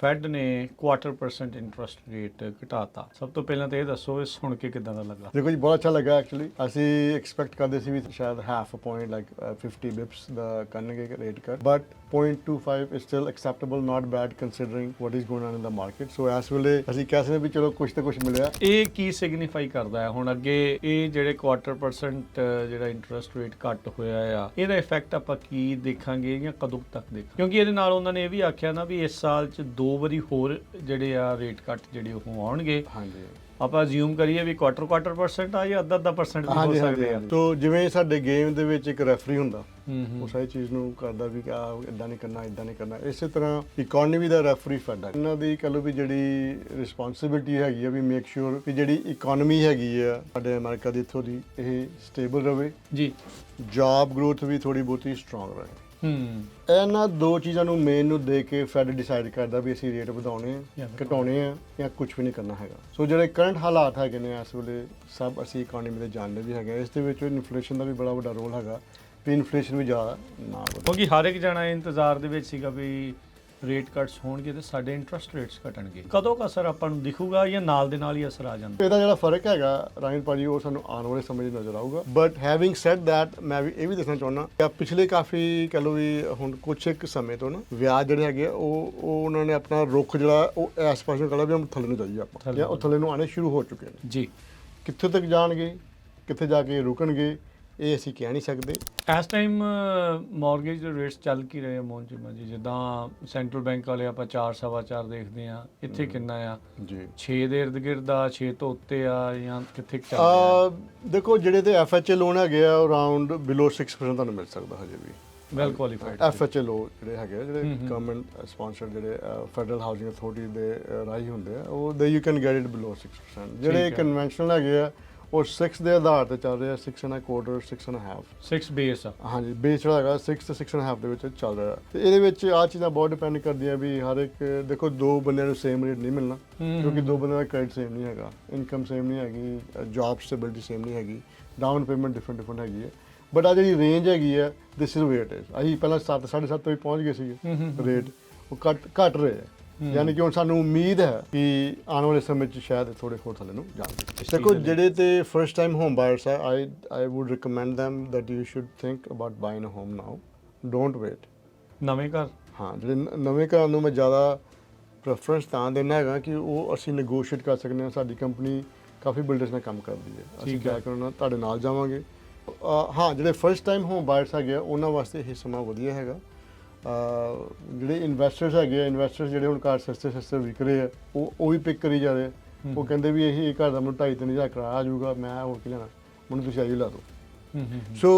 Fed ਨੇ quarter percent interest rate ਘਟਾਤਾ। ਸਭ ਤੋਂ ਪਹਿਲਾਂ ਤਾਂ ਇਹ ਦੱਸੋ ਇਹ ਸੁਣ ਕੇ ਕਿਦਾਂ ਦਾ ਲੱਗਾ? ਦੇਖੋ ਜੀ ਬਹੁਤ ਅੱਛਾ ਲੱਗਾ ਐਕਚੁਅਲੀ ਅਸੀਂ ਐਕਸਪੈਕਟ ਕਰਦੇ ਸੀ ਵੀ ਸ਼ਾਇਦ half a point like 50 bips ਦਾ ਕਰਨਗੇ rate cut but 0.25 is still acceptable not bad considering what is going on in the market so ਇਸ ਵੇਲੇ ਅਸੀਂ ਕਹਿ ਸਕਦੇ ਵੀ ਚਲੋ ਕੁਝ ਤੇ ਕੁਝ ਮਿਲਿਆ। ਇਹ ਕੀ ਸਿਗਨੀਫਾਈ ਕਰਦਾ ਹੈ? ਹੁਣ ਅੱਗੇ ਇਹ ਜਿਹੜੇ ਕੁਆਟਰ ਪਰਸੈਂਟ ਜਿਹੜਾ ਇੰਟਰਸਟ ਰੇਟ ਘੱਟ ਹੋਇਆ ਆ ਇਹਦਾ ਇਫੈਕਟ ਆਪਾਂ ਕੀ ਦੇਖਾਂਗੇ ਜਾਂ ਕਦੋਂ ਤੱਕ ਦੇਖਾਂਗੇ? ਕਿਉਂਕਿ ਇਹਦੇ ਨਾਲ ਉਹਨਾਂ ਨੇ ਇਹ ਵੀ ਆਖਿਆ ਨਾ ਵੀ ਇਸ ਸਾਲ 'ਚ ਦੋ ਵਾਰੀ ਹੋਰ ਜਿਹੜੇ ਆ ਰੇਟ ਕੱਟ ਜਿਹੜੇ ਉਹ ਆਉਣਗੇ। ਹਾਂਜੀ। ਆਪਾਂ ਅਸਿਊਮ ਕਰੀਏ ਵੀ ਕੁਆਟਰ ਕੁਆਟਰ ਪਰਸੈਂਟ ਆ ਜਾਂ ਅੱਧਾ ਅੱਧਾ ਪਰਸੈਂਟ ਵੀ ਹੋ ਸਕਦੇ ਆ। ਤੋ ਜਿਵੇਂ ਸਾਡੇ ਗੇਮ ਦੇ ਵਿੱਚ ਇੱਕ ਰੈਫਰੀ ਹੁੰਦਾ ਉਹ ਸਾਰੀ ਚੀਜ਼ ਨੂੰ ਕਰਦਾ ਵੀ ਆ ਇਦਾਂ ਨਹੀਂ ਕਰਨਾ ਇਦਾਂ ਨਹੀਂ ਕਰਨਾ। ਇਸੇ ਤਰ੍ਹਾਂ ਇਕਨੋਮੀ ਦਾ ਰੈਫਰੀ ਫੈਡ ਹੈ ਇਹਨਾਂ ਦੀ ਕਹ ਲਓ ਵੀ ਜਿਹੜੀ ਰਿਸਪੌਂਸਿਬਿਲਟੀ ਹੈਗੀ ਆ ਵੀ ਮੇਕ ਸ਼ੋਰ ਕਿ ਜਿਹੜੀ ਇਕਨੋਮੀ ਹੈਗੀ ਆ ਸਾਡੇ ਅਮਰੀਕਾ ਦੀ ਇੱਥੋਂ ਦੀ ਇਹ ਸਟੇਬਲ ਰਵੇ। ਜੀ। ਜੌਬ ਗਰੋਥ ਵੀ ਥੋੜੀ ਬਹੁਤੀ ਸਟਰੋਂਗ ਰਹੇ ਹੂੰ। ਇਹਨਾਂ ਦੋ ਚੀਜ਼ਾਂ ਨੂੰ ਮੇਨ ਨੂੰ ਦੇ ਕੇ ਫੈਡ ਡਿਸਾਈਡ ਕਰਦਾ ਵੀ ਅਸੀਂ ਰੇਟ ਵਧਾਉਣੇ ਆ ਜਾਂ ਘਟਾਉਣੇ ਆ ਜਾਂ ਕੁਝ ਵੀ ਨਹੀਂ ਕਰਨਾ ਹੈਗਾ। ਸੋ ਜਿਹੜੇ ਕਰੰਟ ਹਾਲਾਤ ਹੈਗੇ ਨੇ ਇਸ ਵੇਲੇ ਸਭ ਅਸੀਂ ਇਕਨੋਮੀ ਦੇ ਜਾਣਦੇ ਵੀ ਹੈਗੇ ਆ। ਇਸ ਦੇ ਵਿੱਚ ਇਨਫਲੇਸ਼ਨ ਦਾ ਵੀ ਬੜਾ ਵੱਡਾ ਰੋਲ ਹੈਗਾ ਵੀ ਇਨਫਲੇਸ਼ਨ ਵੀ ਜ਼ਿਆਦਾ ਨਾ ਵਧੇ। ਕਿਉਂਕਿ ਹਰ ਇੱਕ ਜਣਾ ਇੰਤਜ਼ਾਰ ਦੇ ਵਿੱਚ ਸੀਗਾ ਵੀ ਰੇਟ ਕੱਟਸ ਹੋਣਗੇ ਤੇ ਸਾਡੇ ਇੰਟਰਸਟ ਰੇਟਸ ਘਟਣਗੇ। ਕਦੋਂ ਕਾ ਅਸਰ ਆਪਾਂ ਨੂੰ ਦਿਖੂਗਾ ਜਾਂ ਨਾਲ ਦੇ ਨਾਲ ਹੀ ਅਸਰ ਆ ਜਾਂਦਾ? ਇਹਦਾ ਜਿਹੜਾ ਫ਼ਰਕ ਹੈਗਾ ਰਾਇਨ ਭਾਜੀ ਉਹ ਸਾਨੂੰ ਆਉਣ ਵਾਲੇ ਸਮੇਂ 'ਚ ਨਜ਼ਰ ਆਊਗਾ। ਬਟ ਹੈਵਿੰਗ ਸੈਡ ਥੈਟ ਮੈਂ ਵੀ ਇਹ ਵੀ ਦੱਸਣਾ ਚਾਹੁੰਦਾ ਕਿ ਪਿਛਲੇ ਕਾਫੀ ਕਹ ਲਓ ਵੀ ਹੁਣ ਕੁਝ ਇੱਕ ਸਮੇਂ ਤੋਂ ਨਾ ਵਿਆਜ ਜਿਹੜੇ ਹੈਗੇ ਉਹ ਉਹ ਉਹਨਾਂ ਨੇ ਆਪਣਾ ਰੁੱਖ ਜਿਹੜਾ ਉਹ ਇਸ ਪਾਸੇ ਨੂੰ ਕਹਲਾ ਵੀ ਹਮ ਥੱਲੇ ਨੂੰ ਜਾਈਏ ਆਪਾਂ। ਜਾਂ ਉਹ ਥੱਲੇ ਨੂੰ ਆਣੇ ਸ਼ੁਰੂ ਹੋ ਚੁੱਕੇ ਨੇ। ਜੀ। ਕਿੱਥੇ ਤੱਕ ਜਾਣਗੇ ਕਿੱਥੇ ਜਾ ਕੇ ਰੁਕਣਗੇ ਇਹ ਅਸੀਂ ਕਹਿ ਨਹੀਂ ਸਕਦੇ। ਇਸ ਟਾਈਮ ਮਾਰਗੇਜ ਦੇ ਰੇਟਸ ਚੱਲ ਕੀ ਰਹੇ ਆ ਮੋਹਨ ਜੀ ਜੀ? ਜਿੱਦਾਂ ਸੈਂਟਰਲ ਬੈਂਕ ਵਾਲੇ ਆਪਾਂ 4 ਸਵਾ 4 ਦੇਖਦੇ ਆ ਇੱਥੇ ਕਿੰਨਾ ਆ? ਜੀ। 6 ਦੇ ਇਰਦ ਗਿਰਦ ਆ 6 ਤੋਂ ਉੱਤੇ ਆ ਜਾਂ ਕਿੱਥੇ ਚੱਲ ਰਿਹਾ? ਆ ਦੇਖੋ ਜਿਹੜੇ ਤੇ ਐਫਐਚਏ ਲੋਨ ਹੈਗੇ ਆ ਅਰਾਊਂਡ ਬਿਲੋ 6% ਤੁਹਾਨੂੰ ਮਿਲ ਸਕਦਾ ਹਜੇ ਵੀ। ਵੈਲ ਕੁਆਲੀਫਾਈਡ ਐਫਐਚਏ ਲੋ ਜਿਹੜੇ ਹੈਗੇ ਜਿਹੜੇ। ਗਵਰਨਮੈਂਟ ਸਪਾਂਸਰਡ ਜਿਹੜੇ ਫੈਡਰਲ ਹਾਊਸਿੰਗ ਅਥਾਰਟੀ ਦੇ ਰਾਹੀਂ ਹੁੰਦੇ ਆ ਉਹ ਦੇ you can get it below 6% ਜਿਹੜੇ। ਕਨਵੈਨਸ਼ਨਲ ਹੈਗੇ ਆ ਉਹ 6 ਦੇ ਆਧਾਰ ਤੇ ਚੱਲ ਰਹੇ ਆ 6 and quarter 6 and half 6 base ਆ। ਹਾਂਜੀ ਬੇਸ ਜਿਹੜਾ ਹੈਗਾ 6 ਤੇ 6 ਐਂਡ ਹਾਫ ਦੇ ਵਿੱਚ ਚੱਲ ਰਿਹਾ। ਤੇ ਇਹਦੇ ਵਿੱਚ ਆ ਚੀਜ਼ਾਂ ਬਹੁਤ ਡਿਪੈਂਡ ਕਰਦੀਆਂ ਵੀ ਹਰ ਇੱਕ ਦੇਖੋ ਦੋ ਬੰਦਿਆਂ ਨੂੰ ਸੇਮ ਰੇਟ ਨਹੀਂ ਮਿਲਣਾ ਕਿਉਂਕਿ ਦੋ ਬੰਦਿਆਂ ਦਾ ਕ੍ਰੈਡਿਟ ਸੇਮ ਨਹੀਂ ਹੈਗਾ। ਇਨਕਮ ਸੇਮ ਨਹੀਂ ਹੈਗੀ ਜੌਬ ਸਟੇਬਿਲਿਟੀ ਸੇਮ ਨਹੀਂ ਹੈਗੀ। ਡਾਊਨ ਪੇਮੈਂਟ ਡਿਫਰੈਂਟ ਡਿਫਰੈਂਟ ਹੈਗੀ ਹੈ। ਬਟ ਆ ਜਿਹੜੀ ਰੇਂਜ ਹੈਗੀ ਹੈ ਦਿਸ ਇਜ਼ ਵੇਟ ਇਜ਼ ਅਸੀਂ ਪਹਿਲਾਂ 7 7.5 ਤੋਂ ਹੀ ਪਹੁੰਚ ਗਏ ਸੀਗੇ ਰੇਟ ਉਹ ਘਟ ਘਟ ਰਹੇ ਹੈ। ਯਾਨੀ ਕਿ ਹੁਣ ਸਾਨੂੰ ਉਮੀਦ ਹੈ ਕਿ ਆਉਣ ਵਾਲੇ ਸਮੇਂ 'ਚ ਸ਼ਾਇਦ ਥੋੜੇ ਹੋਰ ਥੱਲੇ ਨੂੰ ਜਾਣਗੇ ਦੇਖੋ। ਜਿਹੜੇ ਤੇ ਫਰਸਟ ਟਾਈਮ ਹੋਮ ਬਾਇਰਸ ਹੈ I I would recommend them that you should think about buying a home now. Don't wait. ਨਵੇਂ ਘਰ? ਹਾਂ ਜਿਹੜੇ ਨਵੇਂ ਘਰਾਂ ਨੂੰ ਮੈਂ ਜ਼ਿਆਦਾ ਪ੍ਰੈਫਰੈਂਸ ਤਾਂ ਦਿੰਦਾ ਹੈਗਾ ਕਿ ਉਹ ਅਸੀਂ ਨੈਗੋਸ਼ੀਏਟ ਕਰ ਸਕਦੇ ਹਾਂ। ਸਾਡੀ ਕੰਪਨੀ ਕਾਫੀ ਬਿਲਡਰਸ ਨਾਲ ਕੰਮ ਕਰਦੀ ਹੈ। ਅਸੀਂ। ਕਿਆ ਕਰਨਾ ਤੁਹਾਡੇ ਨਾਲ ਜਾਵਾਂਗੇ। ਹਾਂ ਜਿਹੜੇ ਫਰਸਟ ਟਾਈਮ ਹੋਮ ਬਾਇਰਸ ਆ, ਉਹਨਾਂ ਵਾਸਤੇ ਇਹ ਸਮਾਂ ਵਧੀਆ ਹੈਗਾ। ਜਿਹੜੇ ਇਨਵੈਸਟਰਸ ਹੈਗੇ ਆ ਇਨਵੈਸਟਰਸ ਜਿਹੜੇ ਹੁਣ ਘਰ ਸਸਤੇ ਸਸਤੇ ਵਿਕ ਰਹੇ ਆ ਉਹ ਉਹ ਵੀ ਪਿਕ ਕਰੀ ਜਾ ਰਹੇ ਆ। ਉਹ ਹਮ। ਕਹਿੰਦੇ ਵੀ ਇਹ ਇਹ ਘਰ ਦਾ ਮੈਨੂੰ 2.5 ਤਿੰਨ ਹਜ਼ਾਰ ਕਿਰਾਇਆ ਆ ਜਾਊਗਾ ਮੈਂ ਹੋਰ ਕੀ ਲੈਣਾ ਮੈਨੂੰ ਤੁਸੀਂ ਆਈ ਲਾ ਦਿਓ ਹੂੰ ਹੂੰ ਹੂੰ। So,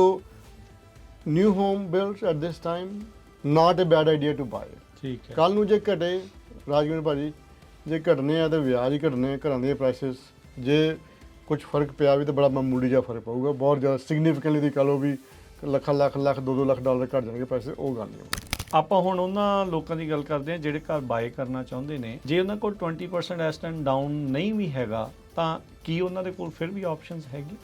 new home builds at this time, not a bad idea to buy. ਠੀਕ ਹੈ ਕੱਲ ਨੂੰ ਜੇ ਘਟੇ ਰਾਜਵੀਰ ਭਾਜੀ ਜੇ ਘਟਨੇ ਆ ਤੇ ਵਿਆਜ ਹੀ ਘਟਨੇ ਆ ਘਰਾਂ ਦੇ ਪ੍ਰਾਈਸਸ ਜੇ ਕੁਝ ਫ਼ਰਕ ਪਿਆ ਵੀ ਤਾਂ ਬੜਾ ਮਾਮੂਲੀ ਜਿਹਾ ਫ਼ਰਕ ਪਊਗਾ ਬਹੁਤ ਜ਼ਿਆਦਾ ਸਿਗਨੀਫੀਕੈਂਟਲੀ ਦੀ ਕਹ ਲਓ ਵੀ ਲੱਖਾਂ ਲੱਖ ਲੱਖ 2-2 ਲੱਖ ਡਾਲਰ ਘਟ ਜਾਣਗੇ ਪੈਸੇ ਉਹ ਗੱਲ ਨਹੀਂ ਹੋਣੀ। ਆਪਾਂ ਹੁਣ ਉਹਨਾਂ ਲੋਕਾਂ ਦੀ ਗੱਲ ਕਰਦੇ ਹਾਂ ਜਿਹੜੇ ਘਰ ਬਾਏ ਕਰਨਾ ਚਾਹੁੰਦੇ ਨੇ। ਜੇ ਉਹਨਾਂ ਕੋਲ 20% ਐਸ ਟੈਂਡ ਡਾਊਨ ਨਹੀਂ ਵੀ ਹੈਗਾ ਤਾਂ ਕੀ ਉਹਨਾਂ ਦੇ ਕੋਲ ਫਿਰ ਵੀ ਆਪਸ਼ਨਸ ਹੈਗੀ?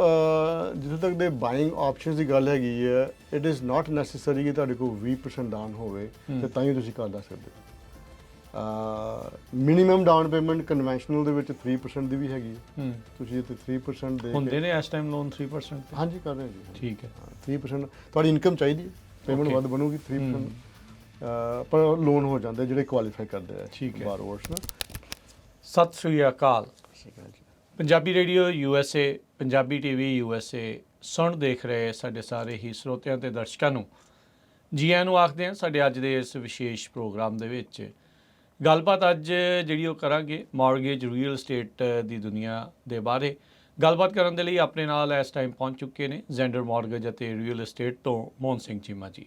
ਅਹ, ਜਿੱਥੋਂ ਤੱਕ ਦੇ ਬਾਇੰਗ ਆਪਸ਼ਨਸ ਦੀ ਗੱਲ ਹੈਗੀ ਹੈ ਇਟ ਇਜ਼ ਨਾਟ ਨੈਸੈਸਰੀ ਕਿ ਤੁਹਾਡੇ ਕੋਲ 20% ਡਾਊਨ ਹੋਵੇ। ਤੇ ਤਾਂ ਹੀ ਤੁਸੀਂ ਕਰ ਲੈ ਸਕਦੇ ਹੋ। ਮਿਨੀਮਮ ਡਾਊਨ ਪੇਮੈਂਟ ਕਨਵੈਨਸ਼ਨਲ ਦੇ ਵਿੱਚ 3% ਦੀ ਵੀ ਹੈਗੀ ਹੈ। ਤੁਸੀਂ ਇਹ 3% ਦੇ ਹੁੰਦੇ ਕੇ ਨੇ ਇਸ ਟਾਈਮ ਲੋਨ 3% ਤੇ? ਹਾਂਜੀ ਕਰ ਰਹੇ ਜੀ ਠੀਕ ਹਾਂ, 3% ਤੁਹਾਡੀ ਇਨਕਮ ਚਾਹੀਦੀ ਹੈ? ਪੇਮੈਂਟ. ਵੱਧ ਬਣੂਗੀ 3% ਹਮ। ਅਹ, ਪਰ ਲੋਨ ਹੋ ਜਾਂਦੇ ਜਿਹੜੇ ਕੁਆਲੀਫਾਈ ਕਰਦੇ ਆ ਠੀਕ ਹੈ। ਬਾਰੋਵਰਸ ਨਾ ਸਤਿ ਸ੍ਰੀ ਅਕਾਲ Punjabi radio U S A Punjabi TV U S A ਸੁਣ ਦੇਖ ਰਹੇ ਸਾਡੇ ਸਾਰੇ ਹੀ ਸਰੋਤਿਆਂ ਤੇ ਦਰਸ਼ਕਾਂ ਨੂੰ ਜੀ ਆਇਆਂ ਨੂੰ ਆਖਦੇ ਹਾਂ ਸਾਡੇ ਅੱਜ ਦੇ ਇਸ ਵਿਸ਼ੇਸ਼ ਪ੍ਰੋਗਰਾਮ ਦੇ ਵਿੱਚ ਗੱਲਬਾਤ ਅੱਜ ਜਿਹੜੀ ਉਹ ਕਰਾਂਗੇ ਮਾਰਗੇਜ ਰੀਅਲ ਏਸਟੇਟ ਦੀ ਦੁਨੀਆ ਦੇ ਬਾਰੇ ਗੱਲਬਾਤ ਕਰਨ ਦੇ ਲਈ ਆਪਣੇ ਨਾਲ ਇਸ ਟਾਈਮ ਪਹੁੰਚ ਚੁੱਕੇ ਨੇ ਜ਼ੈਂਡਰ ਮਾਰਗੇਜ ਅਤੇ ਰੀਅਲ ਏਸਟੇਟ ਤੋਂ ਮੋਹਨ ਸਿੰਘ ਚੀਮਾ ਜੀ।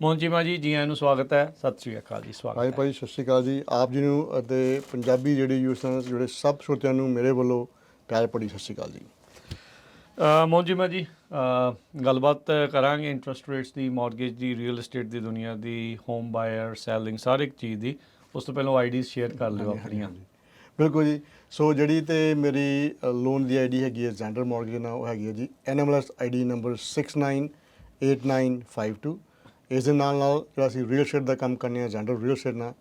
ਮੋਹਨ ਚੀਮਾ ਜੀ ਜੀ ਆਇਆਂ ਨੂੰ ਸਵਾਗਤ ਹੈ। ਸਤਿ ਸ੍ਰੀ ਅਕਾਲ ਜੀ ਸਵਾਗਤ ਹੈ। ਭਾਈ ਸਤਿ ਸ਼੍ਰੀ ਅਕਾਲ ਜੀ। ਆਪ ਜੀ ਨੂੰ ਅਤੇ ਪੰਜਾਬੀ ਜਿਹੜੇ ਯੂਜ਼ਰਸ ਜਿਹੜੇ ਸਭ ਸਰੋਤਿਆਂ ਨੂੰ ਮੇਰੇ ਵੱਲੋਂ ਪਿਆਰ ਭਰੀ ਸਤਿ ਸ਼੍ਰੀ ਅਕਾਲ ਜੀ। ਮੋਹਨ ਜੀਮਾ ਜੀ ਗੱਲਬਾਤ ਕਰਾਂਗੇ ਇੰਟਰਸਟ ਰੇਟਸ ਦੀ ਮਾਰਗੇਜ ਦੀ ਰੀਅਲ ਏਸਟੇਟ ਦੀ ਦੁਨੀਆ ਦੀ ਹੋਮ ਬਾਇਰ ਸੈਲਿੰਗ ਹਰ ਇੱਕ ਚੀਜ਼ ਦੀ। ਉਸ ਤੋਂ ਪਹਿਲਾਂ ਆਈਡੀਜ਼ ਸ਼ੇਅਰ ਕਰ ਲਿਓ ਆਪਣੀਆਂ। ਬਿਲਕੁਲ ਜੀ। ਸੋ ਜਿਹੜੀ ਤੇ ਮੇਰੀ ਲੋਨ ਦੀ ਆਈਡੀ ਹੈਗੀ ਹੈ ਜ਼ੈਂਡਰ ਮਾਰਗੇਜ ਨਾਲ ਉਹ ਹੈਗੀ ਹੈ ਜੀ ਐਨਐਮਐਲਐਸ ਆਈਡੀ ਨੰਬਰ 698952 ਇਸ ਦੇ ਨਾਲ ਨਾਲ ਜਿਹੜਾ ਅਸੀਂ ਰੀਅਲ ਏਸਟੇਟ ਦਾ ਕੰਮ ਕਰਨੇ ਆ ਜ਼ੈਂਡਰ ਰੀਅਲ ਏਸਟੇਟ ਨਾਲ,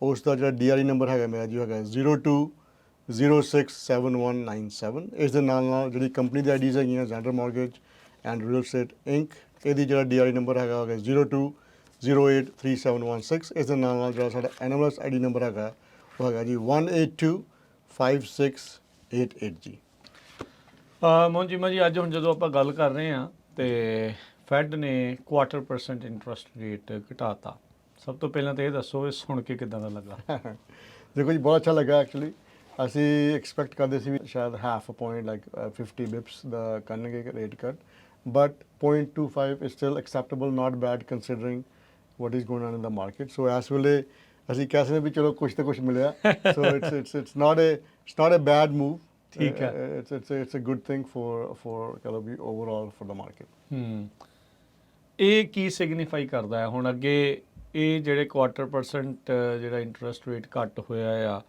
ਉਸ ਦਾ ਜਿਹੜਾ ਡੀਆਰਈ ਨੰਬਰ ਹੈਗਾ ਮੇਰਾ ਜੀ ਹੈਗਾ 02067197 ਇਸ ਦੇ ਨਾਲ ਨਾਲ ਜਿਹੜੀ ਕੰਪਨੀ ਦੀ ਆਈਡੀਜ਼ ਹੈਗੀਆਂ Zander mortgage and real estate Inc ਇਹਦੀ ਜਿਹੜਾ ਡੀਆਰਈ ਨੰਬਰ ਹੈਗਾ ਹੈਗਾ 02083716 ਇਸ ਦੇ ਨਾਲ ਨਾਲ ਜਿਹੜਾ ਸਾਡਾ ਐਨਐਮਐਸ ਆਈਡੀ ਨੰਬਰ ਹੈਗਾ ਉਹ ਹੈਗਾ ਜੀ 18256888 ਜੀ। ਮੋਹਨ ਜੀ ਜੀ ਅੱਜ ਹੁਣ ਜਦੋਂ ਆਪਾਂ ਗੱਲ ਕਰ ਰਹੇ ਹਾਂ ਤੇ ਫੈਡ ਨੇ ਕੁਆਟਰ ਪਰਸੈਂਟ ਇੰਟਰਸਟ ਰੇਟ ਘਟਾਤਾ। ਸਭ ਤੋਂ ਪਹਿਲਾਂ ਤਾਂ ਇਹ ਦੱਸੋ ਇਹ ਸੁਣ ਕੇ ਕਿਦਾਂ ਦਾ ਲੱਗਾ? ਦੇਖੋ ਜੀ ਬਹੁਤ ਅੱਛਾ ਲੱਗਾ ਐਕਚੁਅਲੀ ਅਸੀਂ ਐਕਸਪੈਕਟ ਕਰਦੇ ਸੀ ਵੀ ਸ਼ਾਇਦ half a point like 50 bips ਦਾ ਕਰਨਗੇ rate cut but 0.25 is still acceptable not bad considering what is going on in the market so ਇਸ ਵੇਲੇ ਅਸੀਂ ਕਹਿ ਸਕਦੇ ਵੀ ਚਲੋ ਕੁਝ ਤਾਂ ਕੁਝ ਮਿਲਿਆ। So it's it's it's not a it's not a bad move. ਠੀਕ ਹੈ। It's a, it's a good thing for for ਕਹ ਵੀ overall for the market. ਹੂੰ। ਇਹ ਕੀ ਸਿਗਨੀਫਾਈ ਕਰਦਾ ਹੈ? ਹੁਣ ਅੱਗੇ ਇਹ ਜਿਹੜੇ ਕੁਆਟਰ ਪਰਸੈਂਟ ਜਿਹੜਾ ਇੰਟਰਸਟ ਰੇਟ ਘੱਟ ਹੋਇਆ ਆ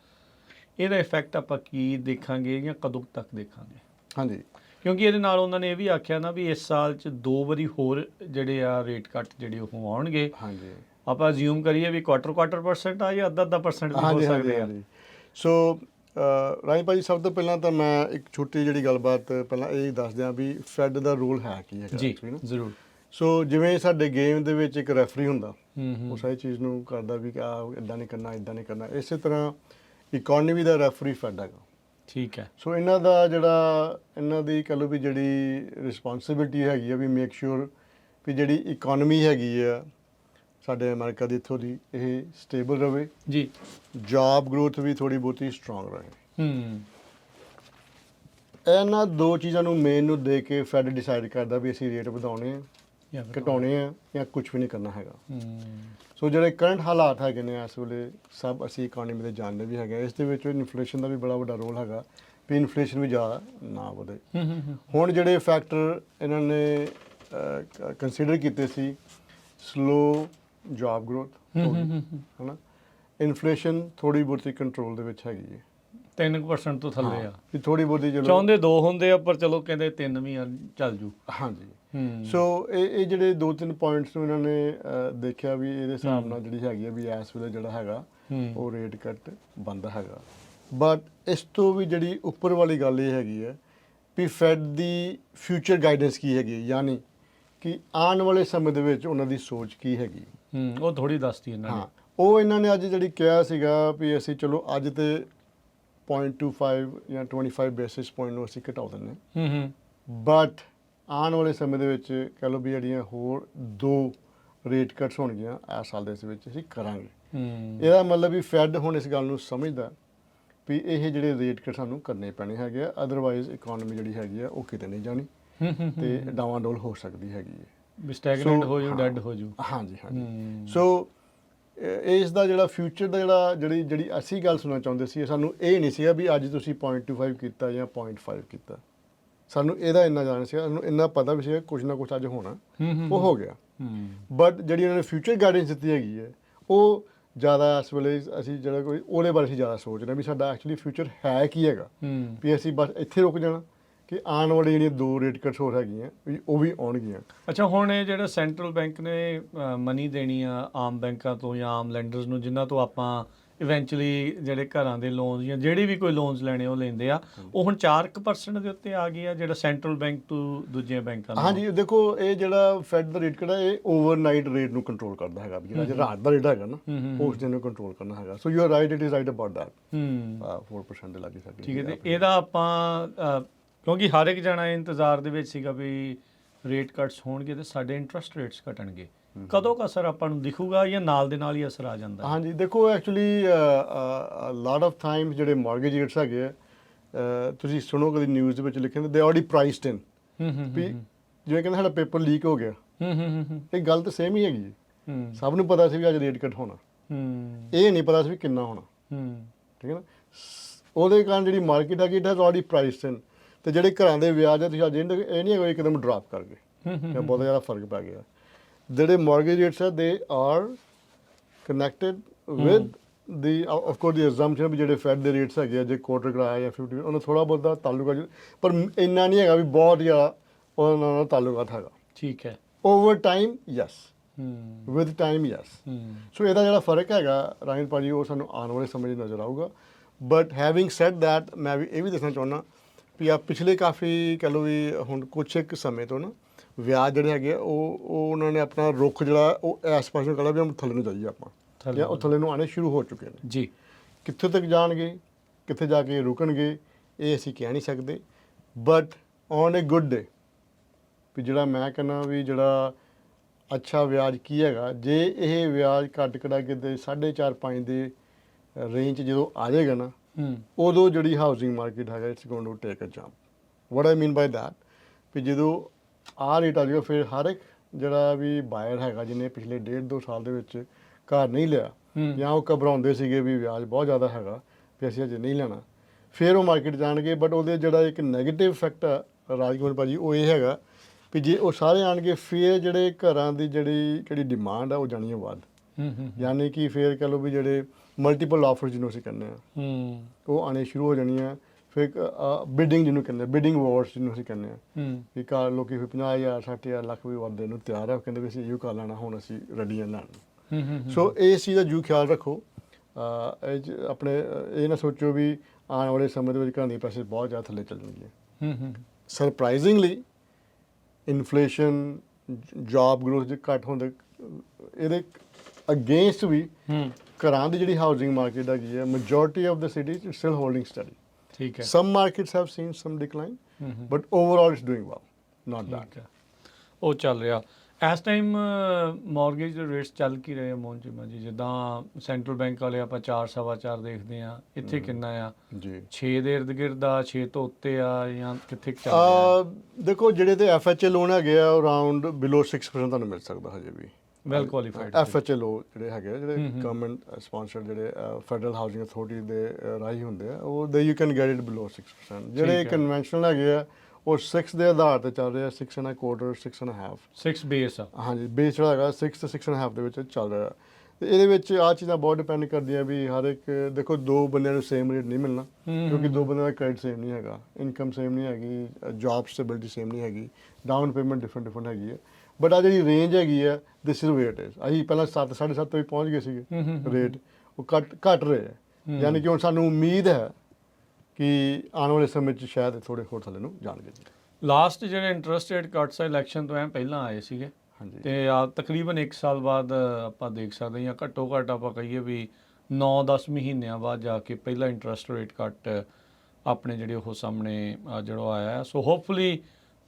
ਇਹਦਾ ਇਫੈਕਟ ਆਪਾਂ ਕੀ ਦੇਖਾਂਗੇ ਜਾਂ ਕਦੋਂ ਤੱਕ ਦੇਖਾਂਗੇ? ਹਾਂਜੀ। ਕਿਉਂਕਿ ਇਹਦੇ ਨਾਲ ਉਹਨਾਂ ਨੇ ਇਹ ਵੀ ਆਖਿਆ ਨਾ ਵੀ ਇਸ ਸਾਲ 'ਚ ਦੋ ਵਾਰੀ ਹੋਰ ਜਿਹੜੇ ਆ ਰੇਟ ਕੱਟ ਜਿਹੜੇ ਉਹ ਆਉਣਗੇ। ਹਾਂਜੀ। ਆਪਾਂ ਅਸਿਊਮ ਕਰੀਏ ਵੀ ਕੁਆਟਰ ਕੁਆਟਰ ਪਰਸੈਂਟ ਆ ਜਾਂ ਅੱਧਾ ਅੱਧਾ ਪਰਸੈਂਟ ਵੀ ਹੋ ਸਕਦੇ ਆ। ਸੋ ਰਾਈ ਭਾਜੀ ਸਭ ਤੋਂ ਪਹਿਲਾਂ ਤਾਂ ਮੈਂ ਇੱਕ ਛੋਟੀ ਜਿਹੜੀ ਗੱਲਬਾਤ ਪਹਿਲਾਂ ਇਹ ਦੱਸ ਦਿਆਂ ਵੀ ਫੈਡ ਦਾ ਰੋਲ ਹੈ ਕੀ ਹੈਗਾ ਜੀ। ਜ਼ਰੂਰ। ਸੋ ਜਿਵੇਂ ਸਾਡੇ ਗੇਮ ਦੇ ਵਿੱਚ ਇੱਕ ਰੈਫਰੀ ਹੁੰਦਾ ਹੂੰ ਹੂੰ। ਉਹ ਸਾਰੀ ਚੀਜ਼ ਨੂੰ ਕਰਦਾ ਵੀ ਕਿ ਆ ਇਦਾਂ ਨਹੀਂ ਕਰਨਾ ਇਦਾਂ ਨਹੀਂ ਕਰਨਾ। ਇਸੇ ਤਰ੍ਹਾਂ ਇਕਨੋਮੀ ਦਾ ਰੈਫਰੀ ਫੈਡ ਹੈਗਾ। ਠੀਕ ਹੈ। ਸੋ ਇਹਨਾਂ ਦਾ ਜਿਹੜਾ ਇਹਨਾਂ ਦੀ ਕਹ ਲਓ ਵੀ ਜਿਹੜੀ ਰਿਸਪੌਂਸਿਬਿਲਟੀ ਹੈਗੀ ਆ ਵੀ ਮੇਕ ਸ਼ੋਰ ਵੀ ਜਿਹੜੀ ਇਕਨੋਮੀ ਹੈਗੀ ਆ ਸਾਡੇ ਅਮਰੀਕਾ ਦੀ ਇੱਥੋਂ ਦੀ ਇਹ ਸਟੇਬਲ ਰਵੇ। ਜੀ। ਜੌਬ ਗਰੋਥ ਵੀ ਥੋੜੀ ਬਹੁਤੀ ਸਟਰੋਂਗ ਰਹੇ। ਹੂੰ। ਇਹਨਾਂ ਦੋ ਚੀਜ਼ਾਂ ਨੂੰ ਮੇਨ ਨੂੰ ਦੇ ਕੇ ਫੈਡ ਡਿਸਾਈਡ ਕਰਦਾ ਵੀ ਅਸੀਂ ਰੇਟ ਵਧਾਉਣੇ ਆ ਜਾਂ ਘਟਾਉਣੇ ਆ ਜਾਂ ਕੁਝ ਵੀ ਨਹੀਂ ਕਰਨਾ ਹੈਗਾ। ਹੂੰ। ਸੋ ਜਿਹੜੇ ਕਰੰਟ ਹਾਲਾਤ ਹੈਗੇ ਨੇ ਇਸ ਵੇਲੇ ਸਭ ਅਸੀਂ ਇਕਨੋਮੀ ਦੇ ਜਾਣਦੇ ਵੀ ਹੈਗੇ। ਇਸ ਦੇ ਵਿੱਚ ਇਨਫਲੇਸ਼ਨ ਦਾ ਵੀ ਬੜਾ ਵੱਡਾ ਰੋਲ ਹੈਗਾ ਵੀ ਇਨਫਲੇਸ਼ਨ ਵੀ ਜ਼ਿਆਦਾ ਨਾ ਵਧੇ। ਹੂੰ ਹੂੰ ਹੂੰ। ਹੁਣ ਜਿਹੜੇ ਫੈਕਟਰ ਇਹਨਾਂ ਨੇ ਕੰਸੀਡਰ ਕੀਤੇ ਸੀ ਸਲੋ ਜੌਬ ਗਰੋਥ ਹੂੰ ਹੂੰ ਹੂੰ ਹੂੰ। ਹਨਾ? ਇਨਫਲੇਸ਼ਨ ਥੋੜੀ ਬਹੁਤੀ ਕੰਟਰੋਲ ਦੇ ਵਿੱਚ ਹੈਗੀ ਹੈ। 3% ਤੋਂ ਥੱਲੇ ਆ। ਵੀ ਥੋੜੀ ਬਹੁਤੀ ਚਲੋ ਚਾਹੁੰਦੇ ਦੋ ਹੁੰਦੇ ਆ ਪਰ ਚਲੋ ਕਹਿੰਦੇ ਤਿੰਨ ਵੀ ਚੱਲ ਜੂ। ਹਾਂਜੀ। ਸੋ ਇਹ ਇਹ ਜਿਹੜੇ ਦੋ ਤਿੰਨ ਪੁਆਇੰਟਸ ਨੂੰ ਇਹਨਾਂ ਨੇ ਦੇਖਿਆ ਵੀ ਇਹਦੇ ਹਿਸਾਬ ਨਾਲ ਜਿਹੜੀ ਹੈਗੀ ਆ ਵੀ ਇਸ ਵੇਲੇ ਜਿਹੜਾ ਹੈਗਾ ਉਹ ਰੇਟ ਕੱਟ ਬੰਦ ਹੈਗਾ। ਬਟ ਇਸ ਤੋਂ ਵੀ ਜਿਹੜੀ ਉੱਪਰ ਵਾਲੀ ਗੱਲ ਇਹ ਹੈਗੀ ਹੈ ਵੀ ਫੈਡ ਦੀ ਫਿਊਚਰ ਗਾਈਡੈਂਸ ਕੀ ਹੈਗੀ ਯਾਨੀ ਕਿ ਆਉਣ ਵਾਲੇ ਸਮੇਂ ਦੇ ਵਿੱਚ ਉਹਨਾਂ ਦੀ ਸੋਚ ਕੀ ਹੈਗੀ? ਹੂੰ ਉਹ ਥੋੜੀ ਦੱਸਤੀ ਇਹਨਾਂ ਹਾਂ ਨੇ ਉਹ ਇਹਨਾਂ ਨੇ ਅੱਜ ਜਿਹੜੀ ਕਿਹਾ ਸੀਗਾ ਵੀ ਅਸੀਂ ਚਲੋ ਅੱਜ ਤੇ 0.25 ਜਾਂ 25 ਬੇਸਿਸ ਪੁਆਇੰਟ ਨੂੰ ਅਸੀਂ ਘਟਾ ਦਿੰਦੇ ਹਾਂ। ਹੂੰ ਹੂੰ। ਬਟ ਆਉਣ ਵਾਲੇ ਸਮੇਂ ਦੇ ਵਿੱਚ ਕਹ ਲਓ ਵੀ ਜਿਹੜੀਆਂ ਹੋਰ ਦੋ ਰੇਟ ਕੱਟਸ ਹੋਣਗੀਆਂ ਇਸ ਸਾਲ ਦੇ ਵਿੱਚ ਅਸੀਂ ਕਰਾਂਗੇ। ਹੂੰ। ਇਹਦਾ ਮਤਲਬ ਵੀ ਫੈਡ ਹੁਣ ਇਸ ਗੱਲ ਨੂੰ ਸਮਝਦਾ ਵੀ ਇਹ ਜਿਹੜੇ ਰੇਟ ਕੱਟ ਸਾਨੂੰ ਕਰਨੇ ਪੈਣੇ ਹੈਗੇ ਆ ਅਦਰਵਾਈਜ਼ ਇਕਨੋਮੀ ਜਿਹੜੀ ਹੈਗੀ ਆ ਉਹ ਕਿਤੇ ਨਹੀਂ ਜਾਣੀ। ਹੂੰ ਹੂੰ ਤੇ ਡਾਵਾਂਡੋਲ ਹੋ ਸਕਦੀ ਹੈਗੀ ਹੈ ਵੀ ਸਟੈਗਨੈਂਟ ਹੋ ਜੂ। ਡੈਡ ਹੋ ਜੂ ਹਾਂਜੀ ਹਾਂਜੀ। ਸੋ ਇਸ ਦਾ ਜਿਹੜਾ ਫਿਊਚਰ ਦਾ ਜਿਹੜਾ ਜਿਹੜੀ ਜਿਹੜੀ ਅਸੀਂ ਗੱਲ ਸੁਣਨਾ ਚਾਹੁੰਦੇ ਸੀ ਸਾਨੂੰ ਇਹ ਨਹੀਂ ਸੀਗਾ ਵੀ ਅੱਜ ਤੁਸੀਂ 0.25 ਕੀਤਾ ਜਾਂ 0.5 ਕੀਤਾ। ਸਾਨੂੰ ਇਹਦਾ ਇੰਨਾ ਜਾਣ ਸੀਗਾ ਸਾਨੂੰ ਇੰਨਾ ਪਤਾ ਵੀ ਸੀਗਾ ਕੁਝ ਨਾ ਕੁਝ ਅੱਜ ਹੋਣਾ। ਉਹ ਹੋ ਗਿਆ। ਬਟ ਜਿਹੜੀ ਉਹਨਾਂ ਨੇ ਫਿਊਚਰ ਗਾਈਡੈਂਸ ਦਿੱਤੀ ਹੈਗੀ ਹੈ ਉਹ ਜ਼ਿਆਦਾ ਇਸ ਵੇਲੇ ਅਸੀਂ ਜਿਹੜਾ ਕੋਈ ਉਹਦੇ ਬਾਰੇ ਅਸੀਂ ਜ਼ਿਆਦਾ ਸੋਚ ਰਹੇ ਵੀ ਸਾਡਾ ਐਕਚੁਅਲੀ ਫਿਊਚਰ ਹੈ ਕੀ ਹੈਗਾ। ਵੀ ਅਸੀਂ ਬਸ ਇੱਥੇ ਰੁਕ ਜਾਣਾ। ਕਿ ਆਉਣ ਵਾਲੀ ਜਿਹੜੀਆਂ ਦੋ ਰੇਟ ਕੱਟਸ ਹੋਰ ਹੈਗੀਆਂ ਵੀ ਉਹ ਵੀ ਆਉਣਗੀਆਂ। ਅੱਛਾ ਹੁਣ ਇਹ ਜਿਹੜਾ ਸੈਂਟਰਲ ਬੈਂਕ ਨੇ ਮਨੀ ਦੇਣੀ ਆ ਆਮ ਬੈਂਕਾਂ ਤੋਂ ਜਾਂ ਆਮ ਲੈਂਡਰਸ ਨੂੰ ਜਿਨ੍ਹਾਂ ਤੋਂ ਆਪਾਂ ਇਵੈਂਚੁਅਲੀ ਜਿਹੜੇ ਘਰਾਂ ਦੇ ਲੋਨਸ ਜਾਂ ਜਿਹੜੇ ਵੀ ਕੋਈ ਲੋਨਸ ਲੈਣੇ ਉਹ ਲੈਂਦੇ ਆ। ਉਹ ਹੁਣ 4% ਦੇ ਉੱਤੇ ਆ ਗਏ ਆ ਜਿਹੜਾ ਸੈਂਟਰਲ ਬੈਂਕ ਤੋਂ ਦੂਜੀਆਂ ਬੈਂਕਾਂ ਨੂੰ। ਹਾਂਜੀ ਦੇਖੋ ਇਹ ਜਿਹੜਾ ਫੈਡ ਦਾ ਰੇਟ ਕਿਹੜਾ ਇਹ ਓਵਰਨਾਈਟ ਰੇਟ ਨੂੰ ਕੰਟਰੋਲ ਕਰਦਾ ਹੈਗਾ ਵੀ ਜਿਹੜਾ ਰਾਤ ਦਾ ਰੇਟ ਹੈਗਾ ਨਾ ਉਸ ਦਿਨ ਨੂੰ ਕੰਟਰੋਲ ਕਰਨਾ ਹੈਗਾ। So you are right it is right about that ਹੂੰ। 4% ਦੇ ਲੱਗੇ ਸਾਡੀ ਠੀਕ ਹੈ ਤੇ ਇਹਦਾ ਆਪਾਂ ਕਿਉਂਕਿ ਹਰ ਇੱਕ ਜਣਾ ਇੰਤਜ਼ਾਰ ਦੇ ਵਿੱਚ ਸੀਗਾ ਵੀ ਰੇਟ ਕੱਟਸ ਹੋਣਗੇ ਤੇ ਸਾਡੇ ਇੰਟਰਸਟ ਰੇਟਸ ਘਟਣਗੇ। ਕਦੋਂ ਕ ਅਸਰ ਆਪਾਂ ਨੂੰ ਦਿਖੂਗਾ ਜਾਂ ਨਾਲ ਦੇ ਨਾਲ ਹੀ ਅਸਰ ਆ ਜਾਂਦਾ ਹੈ? ਹਾਂਜੀ ਦੇਖੋ ਐਕਚੁਅਲੀ ਲਾਟ ਆਫ ਟਾਈਮਸ ਜਿਹੜੇ ਮਾਰਗੇਜ ਰੇਟਸ ਹੈਗੇ ਆ ਤੁਸੀਂ ਸੁਣੋ ਕਦੀ ਨਿਊਜ਼ ਦੇ ਵਿੱਚ ਲਿਖੇ ਨੇ ਦੇ ਆਲਰੇਡੀ ਪ੍ਰਾਈਸਡ ਇਨ ਹੂੰ ਜਿਵੇਂ ਕਹਿੰਦੇ ਸਾਡਾ ਪੇਪਰ ਲੀਕ ਹੋ ਗਿਆ। ਹੂੰ ਹੂੰ ਹੂੰ ਹੂੰ। ਇਹ ਗੱਲ ਤਾਂ ਸੇਮ ਹੀ ਹੈਗੀ। ਹੂੰ। ਸਭ ਨੂੰ ਪਤਾ ਸੀ ਵੀ ਅੱਜ ਰੇਟ ਕੱਟ ਹੋਣਾ। ਹੂੰ। ਇਹ ਨਹੀਂ ਪਤਾ ਸੀ ਵੀ ਕਿੰਨਾ ਹੋਣਾ। ਹੂੰ। ਠੀਕ ਹੈ ਨਾ? ਉਹਦੇ ਕਾਰਨ ਜਿਹੜੀ ਮਾਰਕੀਟ ਹੈਗੀ it has already priced in ਤੇ ਜਿਹੜੇ ਘਰਾਂ ਦੇ ਵਿਆਜ ਆ ਤੁਸੀਂ ਅੱਜ ਇਹਨੂੰ- ਇਹ ਨਹੀਂ ਵੀ ਇੱਕਦਮ ਡ੍ਰੌਪ ਕਰ ਗਏ। ਜਾਂ ਬਹੁਤ ਜ਼ਿਆਦਾ ਫ਼ਰਕ ਪੈ ਗਿਆ। ਜਿਹੜੇ ਮਾਰਗੇਜ ਰੇਟਸ ਆ they are connected with the of course the assumption ਵੀ ਜਿਹੜੇ ਫੈਡ ਦੇ ਰੇਟਸ ਹੈਗੇ ਆ ਜੇ ਕੁਆਟਰ ਕਰਾਇਆ ਜਾਂ 50 ਉਹਨਾਂ ਥੋੜਾ ਬਹੁਤਾ ਤਾਲੁਕਾ ਪਰ ਇੰਨਾ ਨਹੀਂ ਹੈਗਾ ਵੀ ਬਹੁਤ ਜ਼ਿਆਦਾ ਉਹਨਾਂ ਨਾਲ ਤਾਲੁਕਾਤ ਹੈਗਾ ਠੀਕ ਹੈ। ਓਵਰ ਟਾਈਮ ਯੈਸ ਹੂੰ। ਵਿਦ ਟਾਈਮ ਯੈਸ ਹੂੰ। ਸੋ ਇਹਦਾ ਜਿਹੜਾ ਫ਼ਰਕ ਹੈਗਾ ਰਾਜਨ ਭਾਜੀ ਉਹ ਸਾਨੂੰ ਆਉਣ ਵਾਲੇ ਸਮੇਂ 'ਚ ਨਜ਼ਰ ਆਊਗਾ। ਬਟ ਹੈਵਿੰਗ ਸੈਡ ਥੈਟ ਮੈਂ ਵੀ ਇਹ ਵੀ ਦੱਸਣਾ ਚਾਹੁੰਦਾ ਵੀ ਆ ਪਿਛਲੇ ਕਾਫੀ ਕਹ ਲਓ ਵੀ ਹੁਣ ਕੁਛ ਇੱਕ ਸਮੇਂ ਤੋਂ ਨਾ ਵਿਆਜ ਜਿਹੜੇ ਹੈਗੇ ਆ, ਉਹ ਉਹ ਉਹਨਾਂ ਨੇ ਆਪਣਾ ਰੁੱਖ ਜਿਹੜਾ ਉਹ ਇਸ ਪਾਸੇ ਨੂੰ ਕਹਿੰਦਾ ਵੀ ਹਮ ਥੱਲੇ ਨੂੰ ਜਾਈਏ ਆਪਾਂ। ਥੱਲੇ ਜਾਂ ਉਹ ਥੱਲੇ ਨੂੰ ਆਣੇ ਸ਼ੁਰੂ ਹੋ ਚੁੱਕੇ ਨੇ। ਜੀ। ਕਿੱਥੇ ਤੱਕ ਜਾਣਗੇ ਕਿੱਥੇ ਜਾ ਕੇ ਰੁਕਣਗੇ ਇਹ ਅਸੀਂ ਕਹਿ ਨਹੀਂ ਸਕਦੇ। But on a good day ਵੀ ਜਿਹੜਾ ਮੈਂ ਕਹਿੰਦਾ ਵੀ ਜਿਹੜਾ ਅੱਛਾ ਵਿਆਜ ਕੀ ਹੈਗਾ ਜੇ ਇਹ ਵਿਆਜ ਘੱਟ ਕੜਾ ਕੇ ਦੇ 4.5 5 ਦੇ ਰੇਂਜ ਜਦੋਂ ਆ ਜਾਏਗਾ ਨਾ ਉਦੋਂ ਜਿਹੜੀ ਹਾਊਸਿੰਗ ਮਾਰਕੀਟ ਹੈਗਾ it's going to take a jump what I mean by that ਵੀ ਜਦੋਂ ਆ ਰੇਟ ਆ ਜਾਏਗਾ ਫਿਰ ਹਰ ਇੱਕ ਜਿਹੜਾ ਵੀ ਬਾਇਰ ਹੈਗਾ ਜਿਹਨੇ ਪਿਛਲੇ ਡੇਢ ਦੋ ਸਾਲ ਦੇ ਵਿੱਚ ਘਰ ਨਹੀਂ ਲਿਆ ਜਾਂ ਉਹ ਘਬਰਾਉਂਦੇ ਸੀਗੇ ਵੀ ਵਿਆਜ ਬਹੁਤ ਜ਼ਿਆਦਾ ਹੈਗਾ ਵੀ ਅਸੀਂ ਅਜੇ ਨਹੀਂ ਲੈਣਾ ਫਿਰ ਉਹ ਮਾਰਕੀਟ ਜਾਣਗੇ ਬਟ ਉਹਦੇ ਜਿਹੜਾ ਇੱਕ 네ਗੇਟਿਵ ਇਫੈਕਟ ਆ ਰਾਜਕੁਮਾਰ ਭਾਜੀ ਉਹ ਇਹ ਹੈਗਾ ਵੀ ਜੇ ਉਹ ਸਾਰੇ ਆਣਗੇ ਫਿਰ ਜਿਹੜੇ ਘਰਾਂ ਦੀ ਜਿਹੜੀ ਜਿਹੜੀ ਡਿਮਾਂਡ ਆ ਉਹ ਜਾਣੀ ਵੱਧ। ਯਾਨੀ ਕਿ ਫਿਰ ਕਹ ਲਓ ਵੀ ਜਿਹੜੇ ਮਲਟੀਪਲ ਆਫਰਸ ਜਿਹਨੂੰ ਅਸੀਂ ਕਹਿੰਦੇ ਆ ਹੂੰ। ਉਹ ਆਣੇ ਸ਼ੁਰੂ ਹੋ ਜਾਣੀਆਂ। ਫਿਰ ਬਿਡਿੰਗ ਜਿਹਨੂੰ ਕਹਿੰਦੇ ਬਿਡਿੰਗ ਵਾਰਸ ਜਿਹਨੂੰ ਅਸੀਂ ਕਹਿੰਦੇ ਆ ਹੂੰ। ਵੀ ਘਰ ਲੋਕੀ ਫਿਰ 50000 60000 ਲੱਖ ਵੀ ਵਾਧੇ ਨੂੰ ਤਿਆਰ ਆ। ਕਹਿੰਦੇ ਵੀ ਅਸੀਂ ਇਹੋ ਕਰ ਲੈਣਾ ਹੁਣ ਅਸੀਂ ਰੈਡੀ ਆ ਲੈਣ ਨੂੰ। ਹੂੰ ਹੂੰ ਸੋ ਇਸ ਚੀਜ਼ ਦਾ ਜੂ ਖਿਆਲ ਰੱਖੋ। ਇਹ ਆਪਣੇ ਇਹ ਨਾ ਸੋਚੋ ਵੀ ਆਉਣ ਵਾਲੇ ਸਮੇਂ ਦੇ ਵਿੱਚ ਘਰਾਂ ਦੇ ਪੈਸੇ ਬਹੁਤ ਜ਼ਿਆਦਾ ਥੱਲੇ ਚੱਲ ਜਾਣਗੇ। ਹੂੰ ਹੂੰ। ਸਰਪ੍ਰਾਈਜ਼ਿੰਗਲੀ ਇਨਫਲੇਸ਼ਨ ਜੌਬ ਗਰੋਥ ਜੇ ਘੱਟ ਹੁੰਦੇ ਇਹਦੇ ਅਗੇਂਸਟ ਵੀ ਹੂੰ। ਘਰਾਂ ਦੀ ਜਿਹੜੀ ਹਾਊਸਿੰਗ ਮਾਰਕੀਟ ਹੈਗੀ ਹੈ majority of the cities it still holding steady ਠੀਕ ਹੈ। Some markets have seen some decline but overall it's doing well not ਹੈ। ਉਹ ਚੱਲ ਰਿਹਾ। ਇਸ ਟਾਈਮ ਮਾਰਗੇਜ ਦੇ ਰੇਟਸ ਚੱਲ ਕੀ ਰਹੇ ਮੋਹਨ ਜੀ ਜੀ? ਜਿੱਦਾਂ ਸੈਂਟਰਲ ਬੈਂਕ ਵਾਲੇ ਆਪਾਂ 4 ਸਵਾ 4 ਦੇਖਦੇ ਆ ਇੱਥੇ ਕਿੰਨਾ ਆ? ਜੀ। 6 ਦੇ ਇਰਦ ਗਿਰਦ ਆ 6 ਤੋਂ ਉੱਤੇ ਆ ਜਾਂ ਕਿੱਥੇ ਕੁ ਚੱਲ ਰਿਹਾ? ਦੇਖੋ ਜਿਹੜੇ ਤੇ ਐਫਐਚਏ ਲੋਨ ਹੈਗੇ ਆ ਅਰਾਊਂਡ ਬਿਲੋ 6% ਤੁਹਾਨੂੰ ਮਿਲ ਸਕਦਾ ਹਜੇ ਵੀ। ਵੈਲ ਕੁਆਲੀਫਾਈਡ ਐਫਐਚਏ ਲੋ ਜਿਹੜੇ ਹੈਗੇ ਜਿਹੜੇ। ਗਵਰਨਮੈਂਟ ਸਪਾਂਸਰਡ ਜਿਹੜੇ ਫੈਡਰਲ ਹਾਊਸਿੰਗ ਅਥਾਰਟੀ ਦੇ ਅਹ, ਰਾਹੀਂ ਹੁੰਦੇ ਆ ਉਹ ਦੇ you can get it below 6% ਜਿਹੜੇ। ਕਨਵੈਨਸ਼ਨਲ ਹੈਗੇ ਆ ਉਹ 6 ਦੇ ਆਧਾਰ ਤੇ ਚੱਲ ਰਿਹਾ 6 and quarter 6 and half 6 base ਆ। ਹਾਂਜੀ ਬੇਸ ਜਿਹੜਾ ਹੈਗਾ 6 ਤੇ 6 ਐਂਡ ਹਾਫ ਦੇ ਵਿੱਚ ਚੱਲ ਰਿਹਾ। ਤੇ ਇਹਦੇ ਵਿੱਚ ਆ ਚੀਜ਼ਾਂ ਬਹੁਤ ਡਿਪੈਂਡ ਕਰਦੀਆਂ ਵੀ ਹਰ ਇੱਕ ਦੇਖੋ ਦੋ ਬੰਦਿਆਂ ਨੂੰ ਸੇਮ ਰੇਟ ਨਹੀਂ ਮਿਲਣਾ ਕਿਉਂਕਿ ਦੋ ਬੰਦਿਆਂ ਦਾ ਕ੍ਰੈਡਿਟ ਸੇਮ ਨਹੀਂ ਹੈਗਾ। ਇਨਕਮ ਸੇਮ ਨਹੀਂ ਹੈਗੀ ਜੌਬ ਸਟੇਬਿਲਿਟੀ ਸੇਮ ਨਹੀਂ ਹੈਗੀ। ਡਾਊਨ ਪੇਮੈਂਟ ਡਿਫਰੈਂਟ ਡਿਫਰੈਂਟ ਹੈਗੀ ਹੈ ਬਟ ਆ ਜਿਹੜੀ ਰੇਂਜ ਹੈਗੀ ਹੈ ਦਿਸ ਇਜ਼ ਵੇਟ ਇਜ਼ ਅਸੀਂ ਪਹਿਲਾਂ 7 7.5 ਤੋਂ ਵੀ ਪਹੁੰਚ ਗਏ ਸੀਗੇ ਹੂੰ, ਹੂੰ, ਹੂੰ, ਰੇਟ ਉਹ ਘਟ ਘਟ ਰਹੇ ਹੈ ਹੂੰ। ਯਾਨੀ ਕਿ ਹੁਣ ਸਾਨੂੰ ਉਮੀਦ ਹੈ ਕਿ ਆਉਣ ਵਾਲੇ ਸਮੇਂ 'ਚ ਸ਼ਾਇਦ ਥੋੜੇ ਹੋਰ ਥੱਲੇ ਨੂੰ ਜਾਣਗੇ ਲਾਸਟ ਜਿਹੜੇ ਇੰਟਰਸਟ ਰੇਟ ਕੱਟਸ ਇਲੈਕਸ਼ਨ ਤੋਂ ਐ ਪਹਿਲਾਂ ਆਏ ਸੀਗੇ। ਹਾਂਜੀ। ਤੇ ਆ ਤਕਰੀਬਨ 1 ਸਾਲ ਬਾਅਦ ਆਪਾਂ ਦੇਖ ਸਕਦੇ ਹਾਂ ਘੱਟੋ ਘੱਟ ਆਪਾਂ ਕਹੀਏ ਵੀ 9-10 ਮਹੀਨਿਆਂ ਬਾਅਦ ਜਾ ਕੇ ਪਹਿਲਾ ਇੰਟਰਸਟ ਰੇਟ ਕੱਟ ਆਪਣੇ ਜਿਹੜੇ ਉਹ ਸਾਹਮਣੇ ਆ ਜਿਹੜਾ ਆਇਆ। ਹੈ। ਸੋ ਹੋਪਫੁਲੀ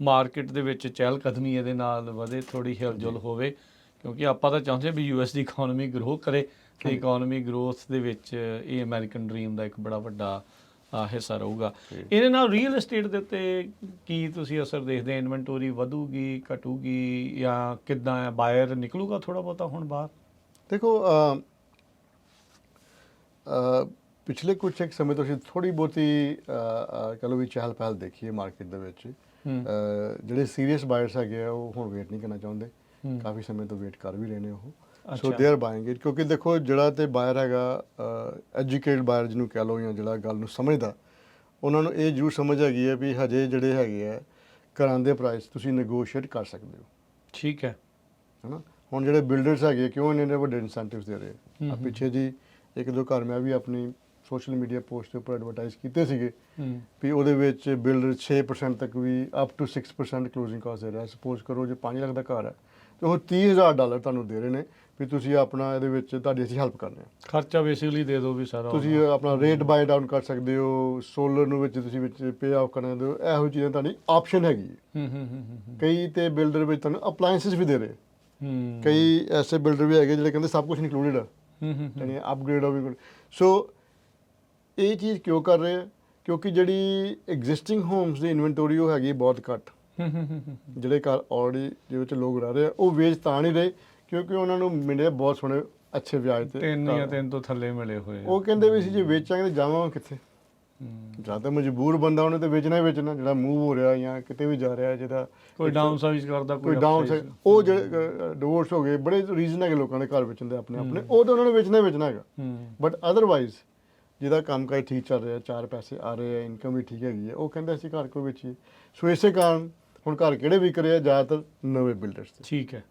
ਮਾਰਕੀਟ ਦੇ ਵਿੱਚ ਚਹਿਲ ਕਦਮੀ ਇਹਦੇ ਨਾਲ ਵਧੇ ਥੋੜੀ ਹਿਲਜੁਲ ਹੋਵੇ ਕਿਉਂਕਿ ਆਪਾਂ ਤਾਂ ਚਾਹੁੰਦੇ ਹਾਂ ਵੀ ਯੂਐਸ ਦੀ ਇਕਨੋਮੀ ਗਰੋ ਕਰੇ ਤੇ। ਇਕਨੋਮੀ ਗਰੋਥ ਦੇ ਵਿੱਚ ਇਹ ਅਮਰੀਕਨ ਡ੍ਰੀਮ ਦਾ ਇੱਕ ਬੜਾ ਵੱਡਾ ਹਿੱਸਾ ਰਹੂਗਾ। ਇਹਦੇ ਨਾਲ ਰੀਅਲ ਏਸਟੇਟ ਦੇ ਉੱਤੇ ਕੀ ਤੁਸੀਂ ਅਸਰ ਦੇਖਦੇ ਇਨਵੈਂਟੋਰੀ ਵਧੂਗੀ ਘਟੂਗੀ ਜਾਂ ਕਿੱਦਾਂ ਹੈ? ਬਾਇਰ ਨਿਕਲੂਗਾ ਥੋੜਾ ਬਹੁਤਾ ਹੁਣ ਬਾਹਰ? ਦੇਖੋ ਪਿਛਲੇ ਕੁਝ ਇੱਕ ਸਮੇਂ ਤੋਂ ਅਸੀਂ ਥੋੜੀ ਬਹੁਤੀ ਕਹ ਲਓ ਵੀ ਚਹਿਲ ਪਹਿਲ ਦੇਖੀ ਹੈ ਮਾਰਕੀਟ ਦੇ ਵਿੱਚ। ਜਿਹੜੇ ਸੀਰੀਅਸ ਬਾਇਰਸ ਹੈਗੇ ਆ ਉਹ ਹੁਣ ਵੇਟ ਨਹੀਂ ਕਰਨਾ ਚਾਹੁੰਦੇ। ਕਾਫੀ ਸਮੇਂ ਤੋਂ ਵੇਟ ਕਰ ਵੀ ਰਹੇ ਨੇ ਉਹ। ਸੋ। ਦੇ ਆਰ ਬਾਇੰਗ ਇਟ ਕਿਉਂਕਿ ਦੇਖੋ ਜਿਹੜਾ ਤੇ ਬਾਇਰ ਹੈਗਾ ਐਜੂਕੇਟਡ ਬਾਇਰ ਜਿਹਨੂੰ ਕਹ ਲਓ ਜਾਂ ਜਿਹੜਾ ਗੱਲ ਨੂੰ ਸਮਝਦਾ ਉਹਨਾਂ ਨੂੰ ਇਹ ਜ਼ਰੂਰ ਸਮਝ ਹੈਗੀ ਹੈ ਵੀ ਹਜੇ ਜਿਹੜੇ ਹੈਗੇ ਆ ਘਰਾਂ ਦੇ ਪ੍ਰਾਈਸ ਤੁਸੀਂ ਨੈਗੋਸ਼ੀਏਟ ਕਰ ਸਕਦੇ ਹੋ। ਠੀਕ ਹੈ। ਹਨਾ? ਹੁਣ ਜਿਹੜੇ ਬਿਲਡਰਸ ਹੈਗੇ ਕਿਉਂ ਇੰਨੇ ਇੰਨੇ ਵੱਡੇ ਇਨਸੈਂਟਿਵਸ ਦੇ ਰਹੇ ਆ। ਪਿੱਛੇ ਜੀ ਇੱਕ ਦੋ ਘਰ ਮੈਂ ਵੀ ਆਪਣੀ ਸੋਸ਼ਲ ਮੀਡੀਆ ਪੋਸਟ ਉੱਪਰ ਐਡਵਰਟਾਈਜ਼ ਕੀਤੇ ਸੀਗੇ ਵੀ ਉਹਦੇ ਵਿੱਚ ਬਿਲਡਰ 6% ਤੱਕ ਵੀ ਅਪ ਟੂ 6% ਕਲੋਜ਼ਿੰਗ ਕਾਸਟ ਦੇ ਰਿਹਾ। ਸਪੋਜ਼ ਕਰੋ ਜੇ 5 ਲੱਖ ਦਾ ਘਰ ਹੈ ਤੇ ਉਹ 30000 ਡਾਲਰ ਤੁਹਾਨੂੰ ਦੇ ਰਹੇ ਨੇ ਵੀ ਤੁਸੀਂ ਆਪਣਾ ਇਹਦੇ ਵਿੱਚ ਤੁਹਾਡੀ ਅਸੀਂ ਹੈਲਪ ਕਰਨੇ ਆ। ਖਰਚਾ ਬੇਸਿਕਲੀ ਦੇ ਦਿਓ ਵੀ ਸਾਰਾ ਤੁਸੀਂ ਆਪਣਾ ਰੇਟ ਬਾਈ ਡਾਊਨ ਕਰ ਸਕਦੇ ਹੋ ਸੋਲਰ ਨੂੰ ਵਿੱਚ ਤੁਸੀਂ ਵਿੱਚ ਪੇ ਆਫ ਕਰਨਾ ਦਿਓ ਇਹੋ ਚੀਜ਼ਾਂ ਤੁਹਾਡੀ ਆਪਸ਼ਨ ਹੈਗੀ ਹੈ। ਹੂੰ ਹੂੰ ਕਈ ਤੇ ਬਿਲਡਰ ਵਿੱਚ ਤੁਹਾਨੂੰ ਅਪਲਾਈਐਂਸਸ ਵੀ ਦੇ ਰਹੇ। ਹੂੰ। ਕਈ ਐਸੇ ਬਿਲਡਰ ਵੀ ਹੈਗੇ ਜਿਹੜੇ ਕਹਿੰਦੇ ਸਭ ਕੁਝ ਇਨਕਲੂਡਡ ਆ। ਹੂੰ, ਹੂੰ ਯਾਨੀ ਅਪਗ੍ਰੇਡ ਹੋ ਵੀ ਸੋ ਇਹ ਚੀਜ਼ ਕਿਉਂ ਕਰ ਰਹੇ ਆ? ਕਿਉਂਕਿ ਜਿਹੜੀ ਐਗਜ਼ਿਸਟਿੰਗ ਹੋਮਸ ਦੀ ਇਨਵੈਂਟੋਰੀ ਉਹ ਹੈਗੀ ਬਹੁਤ ਘੱਟ। ਜਿਹੜੇ ਘਰ ਆਲਰੇਡੀ ਜਿਹਦੇ ਵਿੱਚ ਲੋਕ ਰਹਿ ਰਹੇ ਆ ਉਹ ਵੇਚ ਤਾਂ ਨਹੀਂ ਰਹੇ ਕਿਉਂਕਿ ਉਹਨਾਂ ਨੂੰ ਮਿਲੇ ਬਹੁਤ ਸੋਹਣੇ ਅੱਛੇ ਵਿਆਜ ਤੇ ਤਿੰਨ। ਜਾਂ ਤਿੰਨ ਤੋਂ ਥੱਲੇ ਮਿਲੇ ਹੋਏ। ਉਹ ਕਹਿੰਦੇ ਵੀ ਅਸੀਂ ਜੇ ਵੇਚਾਂਗੇ ਤਾਂ ਜਾਵਾਂਗੇ ਕਿੱਥੇ? ਤਾਂ ਮਜਬੂਰ ਬੰਦਾ ਉਹਨੇ ਤੇ ਵੇਚਣਾ ਹੀ ਵੇਚਣਾ ਜਿਹੜਾ ਮੂਵ ਹੋ ਰਿਹਾ ਜਾਂ ਕਿਤੇ ਵੀ ਜਾ ਰਿਹਾ ਜਿਹਦਾ ਕੋਈ ਡਾਊਨ ਸਾਈਜ਼ ਕਰਦਾ ਕੋਈ ਡਾਊਨ। ਉਹ ਜਿਹੜੇ ਡਿਵੋਰਸ ਹੋ ਗਏ ਬੜੇ ਰੀਜ਼ਨ ਹੈਗੇ ਲੋਕਾਂ ਦੇ ਘਰ ਵੇਚਣ ਦੇ ਆਪਣੇ ਆਪਣੇ ਉਹ ਤਾਂ ਉਹਨਾਂ ਨੇ ਵੇਚਣਾ ਹੀ ਵੇਚਣਾ ਹੈਗਾ। ਬਟ ਅਦਰਵਾਈਜ਼ ਜਿਹਦਾ ਕੰਮ ਕਾਜ ਠੀਕ ਚੱਲ ਰਿਹਾ ਚਾਰ ਪੈਸੇ ਆ ਰਹੇ ਆ ਇਨਕਮ ਵੀ ਠੀਕ ਹੈਗੀ ਹੈ ਉਹ ਕਹਿੰਦੇ ਅਸੀਂ ਘਰ ਕੋਈ ਵੇਚੀਏ। ਸੋ ਇਸੇ ਕਾਰਨ ਹੁਣ ਘਰ ਕਿਹੜੇ ਵਿਕ ਰਹੇ ਆ? ਜ਼ਿਆਦਾਤਰ ਨਵੇਂ ਬਿਲਡਰਸ ਤੇ ਠੀਕ ਹੈ।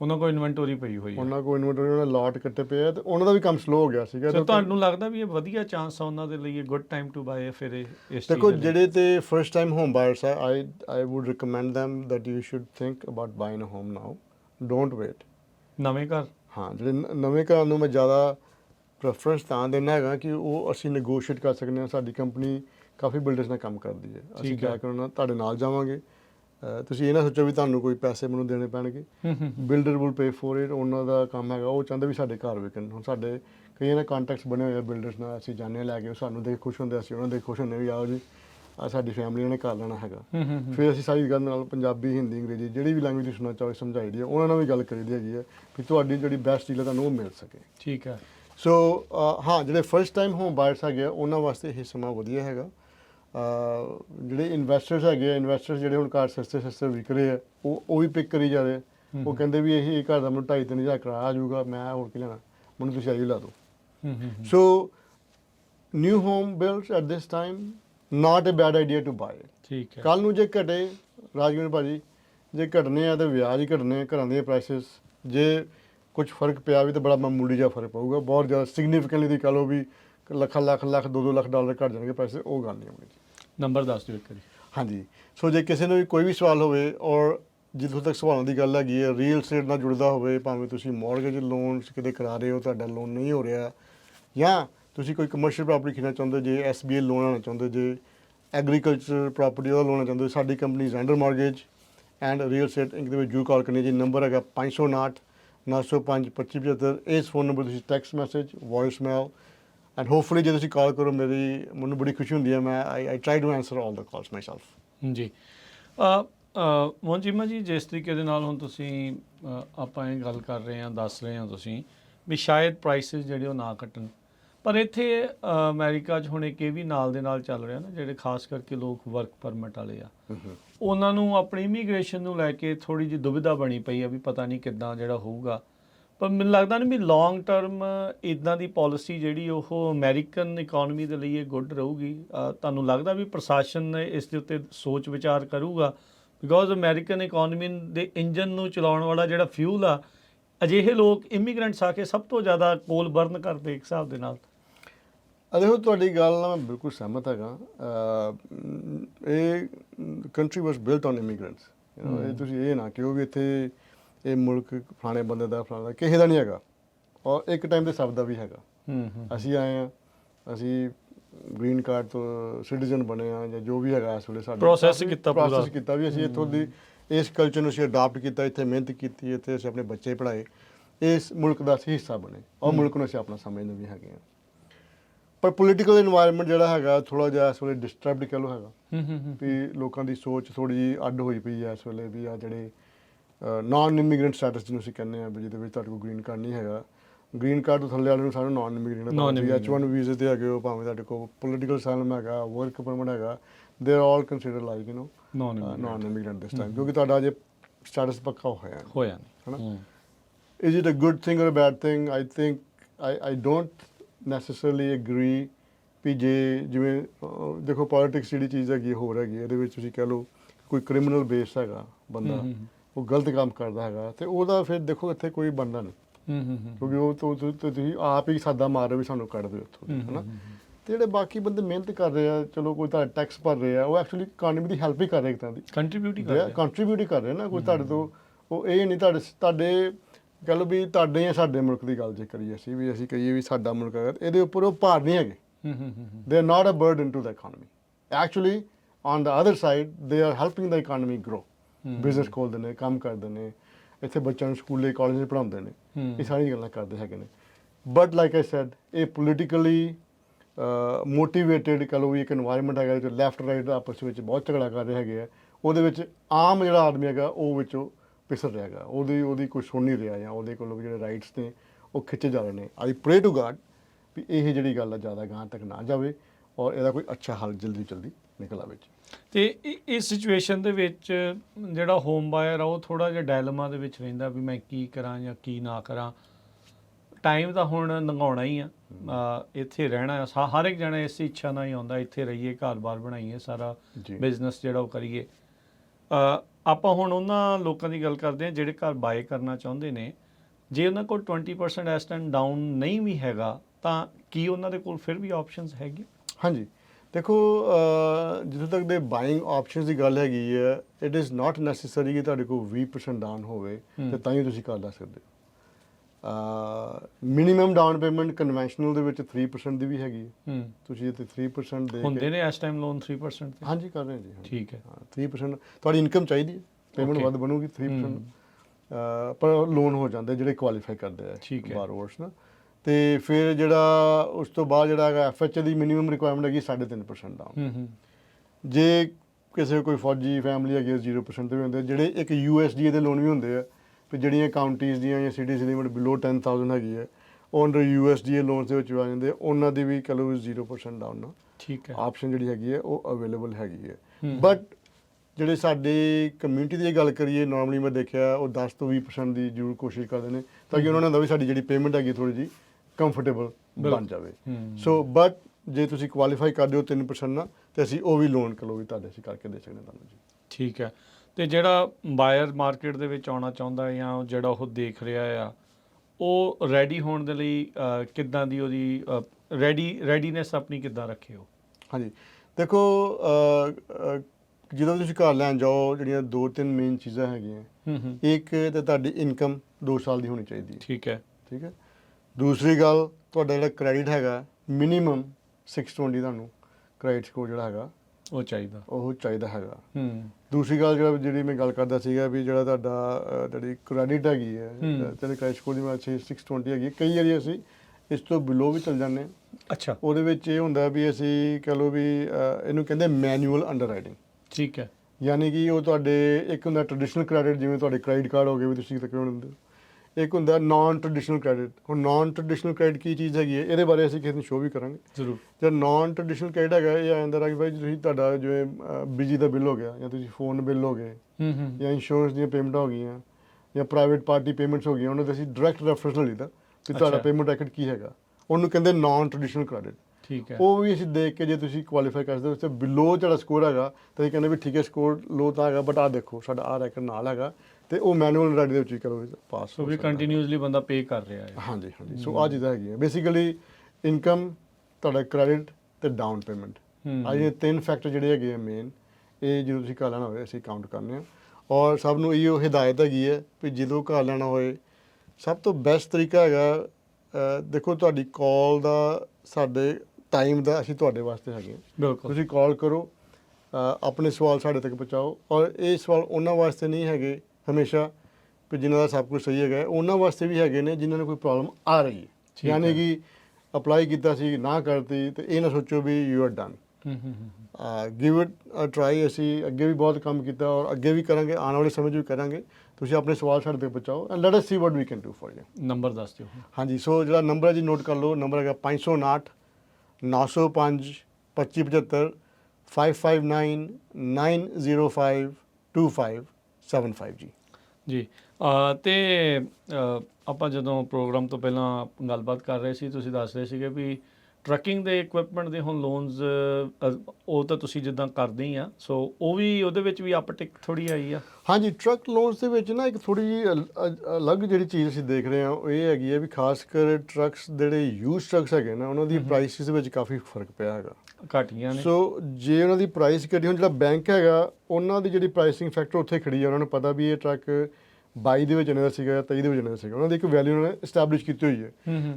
ਉਹਨਾਂ ਕੋਲ ਇਨਵੈਂਟਰੀ ਪਈ ਹੋਈ ਹੈ। ਉਹਨਾਂ ਕੋਲ ਇਨਵਰਟਰ ਉਹਨਾਂ ਲਾਟ ਕੱਟੇ ਪਏ ਆ ਤੇ ਉਹਨਾਂ ਦਾ ਵੀ ਕੰਮ ਸਲੋ ਹੋ ਗਿਆ ਸੀਗਾ। ਸੋ ਤੁਹਾਨੂੰ ਲੱਗਦਾ ਵੀ ਇਹ ਵਧੀਆ ਚਾਂਸ ਆ ਉਹਨਾਂ ਦੇ ਲਈ ਇਹ ਗੁੱਡ ਟਾਈਮ ਟੂ ਬਾਏ ਫਿਰ ਇਹ ਇਸ ਦੇਖੋ ਚੀਜ਼ ਦੇ? ਜਿਹੜੇ ਤੇ ਫਰਸਟ ਟਾਈਮ ਹੋਮ ਬਾਇਰਸ ਆ I I would recommend them that you should think about buying a home now. Don't wait. ਨਵੇਂ ਘਰ? ਹਾਂ ਜਿਹੜੇ ਨਵੇਂ ਘਰਾਂ ਨੂੰ ਮੈਂ ਜ਼ਿਆਦਾ ਪ੍ਰੈਫਰੈਂਸ ਤਾਂ ਦਿੰਦਾ ਹੈਗਾ ਕਿ ਉਹ ਅਸੀਂ ਨੈਗੋਸ਼ੀਏਟ ਕਰ ਸਕਦੇ ਹਾਂ ਸਾਡੀ ਕੰਪਨੀ ਕਾਫੀ ਬਿਲਡਰਸ ਨਾਲ ਕੰਮ ਕਰਦੀ ਹੈ। ਅਸੀਂ ਕਿਆ। ਕਰਨਾ ਤੁਹਾਡੇ ਨਾਲ ਜਾਵਾਂਗੇ। ਤੁਸੀਂ ਇਹ ਨਾ ਸੋਚੋ ਵੀ ਤੁਹਾਨੂੰ ਕੋਈ ਪੈਸੇ ਮੈਨੂੰ ਦੇਣੇ ਪੈਣਗੇ। Builder will pay for it ਉਹਨਾਂ ਦਾ ਕੰਮ ਹੈਗਾ ਉਹ ਚਾਹੁੰਦੇ ਵੀ ਸਾਡੇ ਘਰ ਵਿਕਣ। ਹੁਣ ਸਾਡੇ ਕਈਆਂ ਦੇ ਕੰਟੈਕਟਸ ਬਣੇ ਹੋਏ ਆ ਬਿਲਡਰਸ ਨਾਲ ਅਸੀਂ ਜਾਣੇ ਲੈ ਕੇ ਸਾਨੂੰ ਦੇਖ ਖੁਸ਼ ਹੁੰਦੇ ਅਸੀਂ ਉਹਨਾਂ ਦੇ ਖੁਸ਼ ਹੁੰਦੇ ਵੀ ਆਓ ਜੀ ਆ ਸਾਡੀ ਫੈਮਿਲੀ ਨੇ ਘਰ ਲੈਣਾ ਹੈਗਾ। ਫਿਰ ਅਸੀਂ ਸਾਰੀ ਗੱਲ ਨਾਲ ਪੰਜਾਬੀ ਹਿੰਦੀ ਅੰਗਰੇਜ਼ੀ ਜਿਹੜੀ ਵੀ ਲੈਂਗੁਏਜ ਸੁਣਨਾ ਚਾਹੋ ਸਮਝਾਈ ਦੀ ਉਹਨਾਂ ਨਾਲ ਵੀ ਗੱਲ ਕਰੀਦੀ ਹੈਗੀ ਹੈ ਵੀ ਤੁਹਾਡੀ ਜਿਹੜੀ ਬੈਸਟ ਡੀਲ ਹੈ ਤੁਹਾਨੂੰ ਉਹ ਮਿਲ ਸਕੇ। ਠੀਕ ਹੈ। ਸੋ ਹਾਂ ਜਿਹੜੇ ਫਰਸਟ ਟਾਈਮ ਹੋਮ ਬਾਇਰਸ ਹੈਗੇ ਆ, ਉਹਨਾਂ ਵਾਸਤੇ ਇਹ ਸਮਾਂ ਵਧੀਆ ਹੈਗਾ ਜਿਹੜੇ ਇਨਵੈਸਟਰਸ ਹੈਗੇ ਇਨਵੈਸਟਰਸ ਜਿਹੜੇ ਹੁਣ ਘਰ ਸਸਤੇ ਸਸਤੇ ਵਿਕ ਰਹੇ ਆ ਉਹ ਉਹ ਵੀ ਪਿਕ ਕਰੀ ਜਾ ਰਹੇ ਆ। ਉਹ। ਕਹਿੰਦੇ ਵੀ ਇਹ ਘਰ ਦਾ ਮੈਨੂੰ 2.5 ਹਜ਼ਾਰ ਕਿਰਾਇਆ ਆ ਜਾਊਗਾ ਮੈਂ ਹੋਰ ਕੀ ਲੈਣਾ ਮੈਨੂੰ ਤੁਸੀਂ ਆਈ ਲਾ ਦਿਓ। So new home builds at this time not a bad idea to buy ਠੀਕ ਹੈ ਕੱਲ ਨੂੰ ਜੇ ਘਟੇ ਰਾਜਵੀਰ ਭਾਜੀ ਜੇ ਘਟਨੇ ਆ ਤੇ ਵਿਆਜ ਹੀ ਘਟਨੇ ਆ ਘਰਾਂ ਦੇ ਪ੍ਰਾਈਸਸ ਜੇ ਕੁਝ ਫ਼ਰਕ ਪਿਆ ਵੀ ਤਾਂ ਬੜਾ ਮਾਮੂਲੀ ਜਿਹਾ ਫ਼ਰਕ ਪਊਗਾ। ਬਹੁਤ ਜ਼ਿਆਦਾ ਸਿਗਨੀਫੀਕੈਂਟਲੀ ਦੀ ਕਹ ਵੀ ਲੱਖ ਲੱਖ ਲੱਖ 2-2 ਲੱਖ ਡਾਲਰ ਘਟ ਜਾਣਗੇ ਪੈਸੇ ਉਹ ਗੱਲ ਨਹੀਂ ਹੋਣੀ। ਨੰਬਰ ਦੱਸ ਦਿਓ ਇੱਕ ਵਾਰੀ। ਹਾਂਜੀ। ਸੋ ਜੇ ਕਿਸੇ ਨੂੰ ਵੀ ਕੋਈ ਵੀ ਸਵਾਲ ਹੋਵੇ ਔਰ ਜਿੱਥੋਂ ਤੱਕ ਸਵਾਲਾਂ ਦੀ ਗੱਲ ਹੈਗੀ ਹੈ ਰੀਅਲ ਸਟੇਟ ਨਾਲ ਜੁੜਦਾ ਹੋਵੇ ਭਾਵੇਂ ਤੁਸੀਂ ਮਾਰਗੇਜ ਲੋਨ ਕਿਤੇ ਕਰਾ ਰਹੇ ਹੋ ਤੁਹਾਡਾ ਲੋਨ ਨਹੀਂ ਹੋ ਰਿਹਾ ਜਾਂ ਤੁਸੀਂ ਕੋਈ ਕਮਰਸ਼ੀਅਲ ਪ੍ਰਾਪਰਟੀ ਖਰੀਦਣਾ ਚਾਹੁੰਦੇ ਜੇ SBA ਲੋਨ ਲੈਣਾ ਚਾਹੁੰਦੇ ਜੇ ਐਗਰੀਕਲਚਰ ਪ੍ਰਾਪਰਟੀ ਦਾ ਲੋਨ ਲੈਣਾ ਚਾਹੁੰਦੇ ਸਾਡੀ company Zander mortgage and real estate Inc ਦੇ ਵਿੱਚ ਜੂ ਕਾਲ ਕਰਨੀ ਜੀ ਨੰਬਰ ਹੈਗਾ 559 905 2575 ਇਸ ਫੋਨ ਨੰਬਰ ਤੁਸੀਂ text message voice mail and hopefully ਜੇ ਤੁਸੀਂ ਕਾਲ ਕਰੋ ਮੇਰੀ, ਮੈਨੂੰ ਬੜੀ ਖੁਸ਼ੀ ਹੁੰਦੀ ਹੈ, ਮੈਂ I I try to answer all the calls myself ਜੀ। ਅ ਅ ਜੀ ਜਿਸ ਤਰੀਕੇ ਦੇ ਨਾਲ ਹੁਣ ਤੁਸੀਂ ਆਪਾਂ ਇਹ ਗੱਲ ਕਰ ਰਹੇ ਹਾਂ, ਦੱਸ ਰਹੇ ਹਾਂ ਤੁਸੀਂ, ਵੀ ਸ਼ਾਇਦ ਪ੍ਰਾਈਸਿਸ ਜਿਹੜੇ ਉਹ ਨਾ ਘਟਣ ਪਰ ਇੱਥੇ ਅਮਰੀਕਾ 'ਚ ਹੁਣ ਇੱਕ ਇਹ ਵੀ ਨਾਲ ਦੇ ਨਾਲ ਚੱਲ ਰਿਹਾ ਨਾ ਜਿਹੜੇ ਖਾਸ ਕਰਕੇ ਲੋਕ ਵਰਕ ਪਰਮਿਟ ਵਾਲੇ ਆ। ਉਹਨਾਂ ਨੂੰ ਆਪਣੀ ਇਮੀਗ੍ਰੇਸ਼ਨ ਨੂੰ ਲੈ ਕੇ ਥੋੜੀ ਜਿਹੀ ਦੁਬਿਧਾ ਬਣੀ ਪਈ ਆ ਵੀ ਪਤਾ ਨਹੀਂ ਕਿੱਦਾਂ ਜਿਹੜਾ ਹੋਊਗਾ। ਪਰ ਮੈਨੂੰ ਲੱਗਦਾ ਨਹੀਂ ਵੀ ਲੌਂਗ ਟਰਮ ਇਦਾਂ ਦੀ ਪਾਲਿਸੀ ਜਿਹੜੀ ਉਹ ਅਮਰੀਕਨ ਇਕਨੋਮੀ ਦੇ ਲਈ ਇਹ ਗੁੱਡ ਰਹੂਗੀ। ਤੁਹਾਨੂੰ ਲੱਗਦਾ ਵੀ ਪ੍ਰਸ਼ਾਸਨ ਇਸ ਦੇ ਉੱਤੇ ਸੋਚ ਵਿਚਾਰ ਕਰੂਗਾ? ਬਿਕੋਜ਼ ਅਮਰੀਕਨ ਇਕਨੋਮੀ ਦੇ ਇੰਜਨ ਨੂੰ ਚਲਾਉਣ ਵਾਲਾ ਜਿਹੜਾ ਫਿਊਲ ਆ ਅਜਿਹੇ ਲੋਕ ਇਮੀਗ੍ਰੈਂਟਸ ਆ ਕੇ ਸਭ ਤੋਂ ਜ਼ਿਆਦਾ ਕੋਲ ਬਰਨ ਕਰਦੇ ਇੱਕ ਹਿਸਾਬ ਦੇ ਨਾਲ। ਦੇਖੋ ਤੁਹਾਡੀ ਗੱਲ ਨਾਲ ਮੈਂ ਬਿਲਕੁਲ ਸਹਿਮਤ ਹੈਗਾ। ਇਹ country was built on immigrants ਇਹ ਤੁਸੀਂ ਇਹ ਨਾ ਕਿਉਂ ਵੀ ਇੱਥੇ ਇਹ ਮੁਲਕ ਫਲਾਣੇ ਬੰਦੇ ਦਾ ਫਲਾਣਾ ਕਿਸੇ ਦਾ ਨਹੀਂ ਹੈਗਾ। ਔਰ ਇੱਕ ਟਾਈਮ ਤੇ ਸਭ ਦਾ ਵੀ ਹੈਗਾ। ਅਸੀਂ ਆਏ ਆ ਅਸੀਂ ਗ੍ਰੀਨ ਕਾਰਡ ਤੋਂ ਸਿਟੀਜ਼ਨ ਬਣੇ ਆ ਜਾਂ ਜੋ ਵੀ ਹੈਗਾ ਇਸ ਵੇਲੇ ਸਾਡਾ ਕਾਫੀ ਕੀਤਾ ਪੂਰਾ। process ਕੀਤਾ ਵੀ ਅਸੀਂ ਇੱਥੋਂ ਦੀ ਇਸ ਕਲਚਰ ਨੂੰ ਅਸੀਂ ਅਡਾਪਟ ਕੀਤਾ ਇੱਥੇ ਮਿਹਨਤ ਕੀਤੀ ਇੱਥੇ ਅਸੀਂ ਆਪਣੇ ਬੱਚੇ ਪੜ੍ਹਾਏ। ਇਸ ਮੁਲਕ ਦਾ ਅਸੀਂ ਹਿੱਸਾ ਬਣੇ ਔਰ ਮੁਲਕ ਨੂੰ ਅਸੀਂ ਆਪਣਾ ਸਮਝਦੇ ਵੀ ਹੈਗੇ ਆ ਪਰ ਪੋਲੀਟੀਕਲ এনवायरमेंट ਜਿਹੜਾ ਹੈਗਾ ਥੋੜਾ ਜਿਹਾ ਇਸ ਵੇਲੇ ਡਿਸਟਰਬਡ ਕਹਿ ਲੋ ਹੈਗਾ। ਹੂੰ ਹੂੰ ਵੀ ਲੋਕਾਂ ਦੀ ਸੋਚ ਥੋੜੀ ਜੀ ਅੱਡ ਹੋਈ ਪਈ ਹੈ ਇਸ ਵੇਲੇ ਵੀ ਆ ਜਿਹੜੇ ਨਾਨ ਇਮੀਗ੍ਰੈਂਟ ਸਟੇਟਸ ਜਿਹਨੂੰ ਅਸੀਂ ਕਹਿੰਦੇ ਆ ਵੀ ਜਿਹਦੇ ਵਿੱਚ ਤੁਹਾਡੇ ਕੋਲ ਗ੍ਰੀਨ ਕਾਰਡ ਨਹੀਂ ਹੈਗਾ। ਗ੍ਰੀਨ ਕਾਰਡ ਤੋਂ ਥੱਲੇ ਵਾਲੇ ਨੂੰ ਸਾਨੂੰ ਨਾਨ ਇਮੀਗ੍ਰੈਂਟ ਵੀ ਐਚ1 ਵੀਜ਼ੇ ਤੇ ਹੈਗੇ ਹੋ ਭਾਵੇਂ ਤੁਹਾਡੇ ਕੋਲ ਪੋਲੀਟੀਕਲ ਸਾਲਮ ਹੈਗਾ ਵਰਕ ਪਰਮਿਟ ਹੈਗਾ they are all consider like you know non immigrant this time ਕਿਉਂਕਿ ਤੁਹਾਡਾ ਜੇ ਸਟੇਟਸ ਪੱਕਾ ਹੋਇਆ ਹੋਇਆ ਨਹੀਂ। ਹਨਾ? Is it a good thing or a bad thing I think I I don't necessarily agree ਵੀ ਜੇ ਜਿਵੇਂ ਅਹ, ਦੇਖੋ ਪੋਲਿਟਿਕਸ ਜਿਹੜੀ ਚੀਜ਼ ਹੈਗੀ ਹੋ ਰਹੀ ਹੈ ਇਹਦੇ ਵਿੱਚ ਤੁਸੀਂ ਕਹਿ ਲਓ ਕੋਈ ਕ੍ਰਿਮੀਨਲ ਬੇਸ ਹੈਗਾ ਬੰਦਾ ਉਹ ਗਲਤ ਕੰਮ ਕਰਦਾ ਹੈਗਾ ਤੇ ਉਹਦਾ ਫਿਰ ਦੇਖੋ ਇੱਥੇ ਕੋਈ ਬੰਦਾ ਨਹੀਂ। ਹੂੰ ਹੂੰ ਹੂੰ। ਕਿਉਂਕਿ ਉਹ ਤੋਂ ਤੁਸੀਂ ਆਪ ਹੀ ਸਾਦਾ ਮਾਰ ਰਹੇ ਹੋ ਵੀ ਸਾਨੂੰ ਕੱਢ ਦਿਓ ਇੱਥੋਂ ਦੀ, ਹਨਾ? ਤੇ ਜਿਹੜੇ ਬਾਕੀ ਬੰਦੇ ਮਿਹਨਤ ਕਰ ਰਹੇ ਆ ਚਲੋ ਕੋਈ ਤੁਹਾਡਾ ਟੈਕਸ ਭਰ ਰਹੇ ਆ ਉਹ ਐਕਚੁਅਲੀ ਇਕਨੋਮੀ ਦੀ ਹੈਲਪ ਹੀ ਕਰ ਰਹੇ ਇੱਕ ਤਰ੍ਹਾਂ ਦੀ। ਕੰਟਰੀਬਿਊਟ ਹੀ ਕਰ ਰਿਹਾ ਕੰਟਰੀਬਿਊਟ ਹੀ ਕਰ ਰਹੇ ਨਾ ਕੋਈ ਤੁਹਾਡੇ ਤੋਂ ਉਹ ਇਹ ਨਹੀਂ ਤੁਹਾਡੇ ਤੁਹਾਡੇ ਗੱਲ ਵੀ ਤੁਹਾਡੇ ਜਾਂ ਸਾਡੇ ਮੁਲਕ ਦੀ ਗੱਲ ਜੇ ਕਰੀਏ ਅਸੀਂ ਵੀ ਅਸੀਂ ਕਹੀਏ ਵੀ ਸਾਡਾ ਮੁਲਕ ਹੈ ਇਹਦੇ ਉੱਪਰ ਉਹ ਭਾਰ ਨਹੀਂ ਹੈਗੇ। They are not a burden to the economy actually on the other side they are helping the economy grow business ਖੋਲਦੇ ਨੇ ਕੰਮ ਕਰਦੇ ਨੇ ਇੱਥੇ ਬੱਚਿਆਂ ਨੂੰ ਸਕੂਲੇ ਕਾਲਜ ਵਿੱਚ ਪੜਾਉਂਦੇ ਨੇ। ਇਹ ਸਾਰੀਆਂ ਗੱਲਾਂ ਕਰਦੇ ਹੈਗੇ ਨੇ। ਬਟ ਲਾਈਕ ਆਈ ਸੈਡ ਇਹ ਪੋਲੀਟੀਕਲੀ ਮੋਟੀਵੇਟਿਡ ਕਹ ਲੋ ਵੀ ਇੱਕ এনवायरमेंट ਹੈਗਾ ਜਿਹੜਾ ਲੈਫਟ ਰਾਈਟ ਆਪਸ ਵਿੱਚ ਬਹੁਤ ਝਗੜਾ ਕਰ ਰਹੇ ਹੈਗੇ ਆ। ਉਹਦੇ ਵਿੱਚ ਆਮ ਜਿਹੜਾ ਆਦਮੀ ਹੈਗਾ ਉਹ ਵਿੱਚੋਂ ਪਿਸਰ ਰਿਹਾ ਹੈਗਾ। ਉਹਦੀ ਉਹਦੀ ਕੋਈ ਸੁਣ ਨਹੀਂ ਰਿਹਾ ਜਾਂ ਉਹਦੇ ਕੋਲ ਜਿਹੜੇ ਰਾਈਟਸ ਨੇ ਉਹ ਖਿੱਚੇ ਜਾ ਰਹੇ ਨੇ। ਆਈ ਪ੍ਰੇ ਟੂ ਗਾਡ ਵੀ ਇਹ ਜਿਹੜੀ ਗੱਲ ਆ ਜ਼ਿਆਦਾ ਗਾਂ ਤੱਕ ਨਾ ਜਾਵੇ ਔਰ ਇਹਦਾ ਕੋਈ ਅੱਛਾ ਹੱਲ ਜਲਦੀ ਜਲਦੀ ਨਿਕਲ ਆਵੇ। ਤੇ ਇਸ ਸਿਚੁਏਸ਼ਨ ਦੇ ਵਿੱਚ ਜਿਹੜਾ ਹੋਮ ਬਾਇਰ ਆ ਉਹ ਥੋੜਾ ਜਿਹਾ ਡਾਇਲਮਾ ਦੇ ਵਿੱਚ ਰਹਿੰਦਾ ਵੀ ਮੈਂ ਕੀ ਕਰਾਂ ਜਾਂ ਕੀ ਨਾ ਕਰਾਂ। ਟਾਈਮ ਤਾਂ ਹੁਣ ਲੰਘਾਉਣਾ ਹੀ ਆ। ਇੱਥੇ ਰਹਿਣਾ ਹਰ ਇੱਕ ਜਣਾ ਇਸ ਇੱਛਾ ਨਾਲ ਹੀ ਆਉਂਦਾ ਇੱਥੇ ਰਹੀਏ ਘਰ-ਬਾਰ ਬਣਾਈਏ ਸਾਰਾ। ਬਿਜ਼ਨਸ ਜਿਹੜਾ ਉਹ ਕਰੀਏ। ਆਪਾਂ ਹੁਣ ਉਹਨਾਂ ਲੋਕਾਂ ਦੀ ਗੱਲ ਕਰਦੇ ਹਾਂ ਜਿਹੜੇ ਘਰ ਬਾਏ ਕਰਨਾ ਚਾਹੁੰਦੇ ਨੇ ਜੇ ਉਹਨਾਂ ਕੋਲ 20% ਇਸ ਟਾਈਮ ਡਾਊਨ ਨਹੀਂ ਵੀ ਹੈਗਾ ਤਾਂ ਕੀ ਉਹਨਾਂ ਦੇ ਕੋਲ ਫਿਰ ਵੀ ਆਪਸ਼ਨਸ ਹੈਗੀ? ਹਾਂਜੀ। ਦੇਖੋ ਜਿੱਥੋਂ ਤੱਕ ਦੇ ਬਾਇੰਗ ਆਪਸ਼ਨਸ ਦੀ ਗੱਲ ਹੈਗੀ ਹੈ ਇਟ ਇਜ਼ ਨਾਟ ਨੈਸੈਸਰੀ ਕਿ ਤੁਹਾਡੇ ਕੋਲ 20% ਡਾਊਨ ਹੋਵੇ। ਤੇ ਤਾਂ ਹੀ ਤੁਸੀਂ ਕਰ ਲੈ ਸਕਦੇ ਹੋ। ਮਿਨੀਮਮ ਡਾਊਨ ਪੇਮੈਂਟ ਕਨਵੈਨਸ਼ਨਲ ਦੇ ਵਿੱਚ 3% ਦੀ ਵੀ ਹੈਗੀ ਹੈ ਤੁਸੀਂ ਇਹ 3% ਦੇ ਹੁੰਦੇ ਨੇ ਇਸ ਟਾਈਮ ਲੋਨ 3% ਤੇ ਹਾਂਜੀ ਕਰ ਰਹੇ ਜੀ। ਠੀਕ ਹੈ ਹਾਂ 3% ਤੁਹਾਡੀ ਇਨਕਮ ਚਾਹੀਦੀ ਹੈ ਪੇਮੈਂਟ. ਵੱਧ ਬਣੂਗੀ 3% ਹੂੰ। ਅਹ, ਪਰ ਲੋਨ ਹੋ ਜਾਂਦੇ ਜਿਹੜੇ ਕੁਆਲੀਫਾਈ ਕਰਦੇ ਆ। ਬਾਰੋਵਰਸ ਨਾ ਤੇ ਫਿਰ ਜਿਹੜਾ ਉਸ ਤੋਂ ਬਾਅਦ ਜਿਹੜਾ ਹੈਗਾ ਐਫਐਚ ਦੀ ਮਿਨੀਮਮ ਰਿਕੁਆਇਰਮੈਂਟ ਹੈਗੀ 3.5% ਡਾਊਨ ਜੇ ਕਿਸੇ ਕੋਈ ਫੌਜੀ ਫੈਮਿਲੀ ਹੈਗੀ ਹੈ, 0% ਤੇ ਵੀ ਹੁੰਦੇ। ਜਿਹੜੇ ਇੱਕ ਯੂਐਸਡੀ ਦੇ ਲੋਨ ਵੀ ਹੁੰਦੇ ਆ ਤੇ ਜਿਹੜੀਆਂ ਕਾਉਂਟੀਜ਼ ਦੀਆਂ ਜਾਂ ਸਿਟੀਜ਼ ਦੀ ਲਿਮਿਟ ਬਿਲੋ 10000 ਹੈਗੀ ਹੈ ਉਹ ਅੰਡਰ ਯੂਐਸਡੀ ਲੋਨਸ ਦੇ ਵਿੱਚ ਆ ਜਾਂਦੇ ਉਹਨਾਂ ਦੀ ਵੀ ਕਹ ਲਓ 0% ਡਾਊਨ ਨਾ ਠੀਕ ਹੈ। ਆਪਸ਼ਨ ਜਿਹੜੀ ਹੈਗੀ ਹੈ ਉਹ ਅਵੇਲੇਬਲ ਹੈਗੀ ਹੈ। ਬਟ ਜਿਹੜੇ ਸਾਡੇ ਕਮਿਊਨਿਟੀ ਦੀ ਗੱਲ ਕਰੀਏ ਨਾਰਮਲੀ ਮੈਂ ਦੇਖਿਆ ਉਹ 10 ਤੋਂ 20% ਦੀ ਜ਼ਰੂਰ ਕੋਸ਼ਿਸ਼ ਕਰਦੇ ਨੇ ਤਾਂ ਕਿ ਉਹਨਾਂ ਨੂੰ ਹੁੰਦਾ ਵੀ ਸਾਡੀ ਜਿਹੜੀ ਪੇਮੈਂਟ ਹੈਗੀ ਥੋੜੀ ਜੀ ਕੰਫਰਟੇਬਲ ਬਣ। ਜਾਵੇ। ਸੋ ਬਟ ਜੇ ਤੁਸੀਂ ਕੁਆਲੀਫਾਈ ਕਰਦੇ ਹੋ 3% ਨਾਲ ਤੇ ਅਸੀਂ ਉਹ ਵੀ ਲੋਨ ਵੀ ਤੁਹਾਡੇ ਅਸੀਂ ਕਰਕੇ ਦੇ ਸਕਦੇ ਹਾਂ ਤੁਹਾਨੂੰ ਜੀ। ਠੀਕ ਹੈ। ਤੇ ਜਿਹੜਾ ਬਾਇਰ ਮਾਰਕੀਟ ਦੇ ਵਿੱਚ ਆਉਣਾ ਚਾਹੁੰਦਾ ਜਾਂ ਜਿਹੜਾ ਉਹ ਦੇਖ ਰਿਹਾ ਆ ਉਹ ਰੈਡੀ ਹੋਣ ਦੇ ਲਈ ਕਿੱਦਾਂ ਦੀ ਉਹਦੀ ਰੈਡੀ ਰੈਡੀਨੈਸ ਆਪਣੀ ਕਿੱਦਾਂ ਰੱਖੇ ਹੋ ਹਾਂਜੀ। ਦੇਖੋ ਜਦੋਂ ਤੁਸੀਂ ਘਰ ਲੈਣ ਜਾਓ ਜਿਹੜੀਆਂ ਦੋ ਤਿੰਨ ਮੇਨ ਚੀਜ਼ਾਂ ਹੈਗੀਆਂ ਇੱਕ ਤੇ ਤੁਹਾਡੀ ਇਨਕਮ 2 ਸਾਲ ਦੀ ਹੋਣੀ ਚਾਹੀਦੀ ਹੈ। ਠੀਕ ਹੈ। ਠੀਕ ਹੈ। ਦੂਸਰੀ ਗੱਲ ਤੁਹਾਡਾ ਜਿਹੜਾ ਕ੍ਰੈਡਿਟ ਹੈਗਾ ਮਿਨੀਮਮ 620 ਤੁਹਾਨੂੰ ਕ੍ਰੈਡਿਟ ਸਕੋਰ ਜਿਹੜਾ ਹੈਗਾ ਉਹ ਚਾਹੀਦਾ। ਉਹ ਚਾਹੀਦਾ ਹੈਗਾ। ਹੂੰ। ਦੂਸਰੀ ਗੱਲ ਜਿਹੜਾ ਜਿਹੜੀ ਮੈਂ ਗੱਲ ਕਰਦਾ ਸੀਗਾ ਵੀ ਜਿਹੜਾ ਤੁਹਾਡਾ ਜਿਹੜੀ ਕ੍ਰੈਡਿਟ ਹੈਗੀ ਹੈ। ਤੇਰੇ ਕ੍ਰੈਡਿਟ ਸਕੋਰ ਦੀ ਮੈਂ 620 ਹੈਗੀ ਹੈ। ਕਈ ਵਾਰੀ ਅਸੀਂ ਇਸ ਤੋਂ ਬਿਲੋ ਵੀ ਚਲ ਜਾਂਦੇ ਅੱਛਾ। ਉਹਦੇ ਵਿੱਚ ਇਹ ਹੁੰਦਾ ਵੀ ਅਸੀਂ ਕਹ ਲਓ ਵੀ ਇਹਨੂੰ ਕਹਿੰਦੇ ਮੈਨੂਅਲ ਅੰਡਰਰਾਈਟਿੰਗ ਠੀਕ ਹੈ। ਯਾਨੀ ਕਿ ਉਹ ਤੁਹਾਡੇ ਇੱਕ ਹੁੰਦਾ ਟ੍ਰੈਡੀਸ਼ਨਲ ਕ੍ਰੈਡਿਟ ਜਿਵੇਂ ਤੁਹਾਡੇ ਕ੍ਰੈਡਿਟ ਕਾਰਡ ਹੋ ਗਏ ਵੀ ਤੁਸੀਂ ਤਕਰੀਬਨ ਇੱਕ ਹੁੰਦਾ ਨਾਨ ਟ੍ਰੈਡੀਸ਼ਨਲ ਕ੍ਰੈਡਿਟ ਹੁਣ ਨਾਨ ਟ੍ਰੈਡੀਸ਼ਨਲ ਕ੍ਰੈਡਿਟ ਕੀ ਚੀਜ਼ ਹੈਗੀ ਹੈ? ਇਹਦੇ ਬਾਰੇ ਅਸੀਂ ਕਿਸੇ ਨੂੰ ਸ਼ੋਅ ਵੀ ਕਰਾਂਗੇ। ਜ਼ਰੂਰ। ਜਿਹੜਾ ਨਾਨ ਟ੍ਰੈਡੀਸ਼ਨਲ ਕ੍ਰੈਡਿਟ ਹੈਗਾ ਇਹ ਆ ਜਾਂਦਾ ਕਿ ਭਾਈ ਤੁਸੀਂ ਤੁਹਾਡਾ ਜਿਵੇਂ ਬਿਜਲੀ ਦਾ ਬਿੱਲ ਹੋ ਗਿਆ ਜਾਂ ਤੁਸੀਂ ਫੋਨ ਬਿੱਲ ਹੋ ਗਏ ਹੂੰ ਹੂੰ। ਜਾਂ ਇੰਸ਼ੋਰੈਂਸ ਦੀਆਂ ਪੇਮੈਂਟਾਂ ਹੋ ਗਈਆਂ ਜਾਂ ਪ੍ਰਾਈਵੇਟ ਪਾਰਟੀ ਪੇਮੈਂਟਸ ਹੋ ਗਈਆਂ ਉਹਨਾਂ ਦੇ ਅਸੀਂ ਡਾਇਰੈਕਟ ਰੈਫਰੈਂਸ ਲਈਦਾ ਕਿ ਤੁਹਾਡਾ। ਪੇਮੈਂਟ ਰੈਕਟ ਕੀ ਹੈਗਾ। ਉਹਨੂੰ ਕਹਿੰਦੇ ਨਾਨ ਟ੍ਰੈਡੀਸ਼ਨਲ ਕ੍ਰੈਡਿਟ ਠੀਕ ਹੈ। ਉਹ ਵੀ ਅਸੀਂ ਦੇਖ ਕੇ ਜੇ ਤੁਸੀਂ ਕੁਆਲੀਫਾਈ ਕਰਦੇ ਹੋ ਤੇ ਬਿਲੋ ਜਿਹੜਾ ਸਕੋਰ ਹੈਗਾ ਤਾਂ ਇਹ ਕਹਿੰਦੇ ਵੀ ਠੀਕ ਹੈ ਸਕੋਰ ਲੋ ਤਾਂ ਹੈਗਾ ਬਟ ਆ ਦੇਖੋ ਸਾਡਾ ਆ ਰੈਕਡ ਨਾਲ ਹੈਗਾ। ਤੇ ਉਹ ਮੈਨੂਅਲ ਰਾਈਟ ਦੇ ਵਿੱਚ ਹੀ ਕਰੋ ਪਾਸ ਸੋ ਵੀ ਕੰਟੀਨਿਊਸਲੀ ਬੰਦਾ ਪੇ ਕਰ ਰਿਹਾ ਹੈ। ਹਾਂਜੀ ਹਾਂਜੀ। ਸੋ ਆ ਚੀਜ਼ਾਂ ਹੈਗੀਆਂ ਬੇਸਿਕਲੀ ਇਨਕਮ ਤੁਹਾਡਾ ਕ੍ਰੈਡਿਟ ਤੇ ਡਾਊਨ ਪੇਮੈਂਟ ਆ ਜਿਹੜੇ ਤਿੰਨ ਫੈਕਟਰ ਜਿਹੜੇ ਹੈਗੇ ਆ ਮੇਨ ਇਹ ਜਦੋਂ ਤੁਸੀਂ ਘਰ ਲੈਣਾ ਹੋਵੇ ਅਸੀਂ ਕਾਊਂਟ ਕਰਨੇ ਆ। ਔਰ ਸਭ ਨੂੰ ਇਹੋ ਹਦਾਇਤ ਹੈਗੀ ਹੈ ਵੀ ਜਦੋਂ ਘਰ ਲੈਣਾ ਹੋਏ ਸਭ ਤੋਂ ਬੈਸਟ ਤਰੀਕਾ ਹੈਗਾ ਦੇਖੋ ਤੁਹਾਡੀ ਕਾਲ ਦਾ ਸਾਡੇ ਟਾਈਮ ਦਾ ਅਸੀਂ ਤੁਹਾਡੇ ਵਾਸਤੇ ਹੈਗੇ ਹਾਂ। ਬਿਲਕੁਲ। ਤੁਸੀਂ ਕਾਲ ਕਰੋ ਆਪਣੇ ਸਵਾਲ ਸਾਡੇ ਤੱਕ ਪਹੁੰਚਾਓ। ਔਰ ਇਹ ਸਵਾਲ ਉਹਨਾਂ ਵਾਸਤੇ ਨਹੀਂ ਹੈਗੇ ਹਮੇਸ਼ਾ ਕਿ ਜਿਨ੍ਹਾਂ ਦਾ ਸਭ ਕੁਝ ਸਹੀ ਹੈਗਾ ਉਹਨਾਂ ਵਾਸਤੇ ਵੀ ਹੈਗੇ ਨੇ ਜਿਨ੍ਹਾਂ ਨੂੰ ਕੋਈ ਪ੍ਰੋਬਲਮ ਆ ਰਹੀ ਹੈ। ਠੀਕ ਯਾਨੀ। ਕਿ ਅਪਲਾਈ ਕੀਤਾ ਸੀ ਨਾ ਕਰਤੀ ਤੇ ਇਹ ਨਾ ਸੋਚੋ ਵੀ ਯੂ ਆਰ ਡਨ ਹੂੰ ਹੂੰ ਹੂੰ ਗਿਵ ਇਟ ਅ ਟਰਾਈ ਅਸੀਂ ਅੱਗੇ ਵੀ ਬਹੁਤ ਕੰਮ ਕੀਤਾ ਔਰ ਅੱਗੇ ਵੀ ਕਰਾਂਗੇ ਆਉਣ ਵਾਲੇ ਸਮੇਂ 'ਚ ਵੀ ਕਰਾਂਗੇ। ਤੁਸੀਂ ਆਪਣੇ ਸਵਾਲ ਸਾਡੇ ਤੱਕ ਪਹੁੰਚਾਓ and let us see what we can do for you number ਦੱਸ ਦਿਓ। ਹਾਂਜੀ ਸੋ ਜਿਹੜਾ ਨੰਬਰ ਹੈ ਜੀ ਨੋਟ ਕਰ ਲਓ ਨੰਬਰ ਹੈਗਾ 559 905 2575 559 905 2575 ਜੀ। ਜੀ। ਤੇ ਆਪਾਂ ਜਦੋਂ ਪ੍ਰੋਗਰਾਮ ਤੋਂ ਪਹਿਲਾਂ ਗੱਲਬਾਤ ਕਰ ਰਹੇ ਸੀ ਤੁਸੀਂ ਦੱਸ ਰਹੇ ਸੀਗੇ ਵੀ ਟਰੱਕਿੰਗ ਦੇ ਇਕਵਿਪਮੈਂਟ ਦੇ ਹੁਣ ਲੋਨਸ ਉਹ ਤਾਂ ਤੁਸੀਂ ਜਿੱਦਾਂ ਕਰਦੇ ਹੀ ਆ ਸੋ ਉਹ ਵੀ ਉਹਦੇ ਵਿੱਚ ਵੀ ਅਪਟਿਕ ਥੋੜੀ ਆਈ ਆ? ਹਾਂਜੀ ਟਰੱਕ ਲੋਨਸ ਦੇ ਵਿੱਚ ਨਾ ਇੱਕ ਥੋੜੀ ਅ- ਅਲੱਗ ਜਿਹੜੀ ਚੀਜ਼ ਅਸੀਂ ਦੇਖ ਰਹੇ ਹਾਂ ਉਹ ਇਹ ਹੈਗੀ ਹੈ ਵੀ ਖਾਸ ਕਰ ਟਰੱਕਸ ਜਿਹੜੇ ਯੂਜ਼ ਟਰੱਕਸ ਹੈਗੇ ਨਾ ਉਹਨਾਂ ਦੀ ਪ੍ਰਾਈਸਿਸ ਦੇ ਵਿੱਚ ਕਾਫੀ ਫ਼ਰਕ ਪਿਆ ਹੈਗਾ। ਘਟੀਆਂ ਨੇ। ਸੋ ਜੇ ਉਹਨਾਂ ਦੀ ਪ੍ਰਾਈਸ ਘਟੀ ਹੁਣ ਜਿਹੜਾ ਬੈਂਕ ਹੈਗਾ ਉਹਨਾਂ ਦੀ ਜਿਹੜੀ ਪ੍ਰਾਈਸਿੰਗ ਫੈਕਟਰ ਉੱਥੇ ਖੜੀ ਹੈ ਉਹਨਾਂ ਨੂੰ ਪਤਾ ਵੀ ਇਹ ਟਰੱਕ 22 ਦੇ ਵਿੱਚ ਜਾਣਾ ਸੀਗਾ 23 ਦੇ ਵਿੱਚ ਜਾਣਾ ਸੀਗਾ। ਉਹਨਾਂ ਦੀ ਇੱਕ ਵੈਲਿਊ ਉਹਨਾਂ ਨੇ ਐਸਟੈਬਲਿਸ਼ ਕੀਤੀ ਹੋਈ ਹੈ।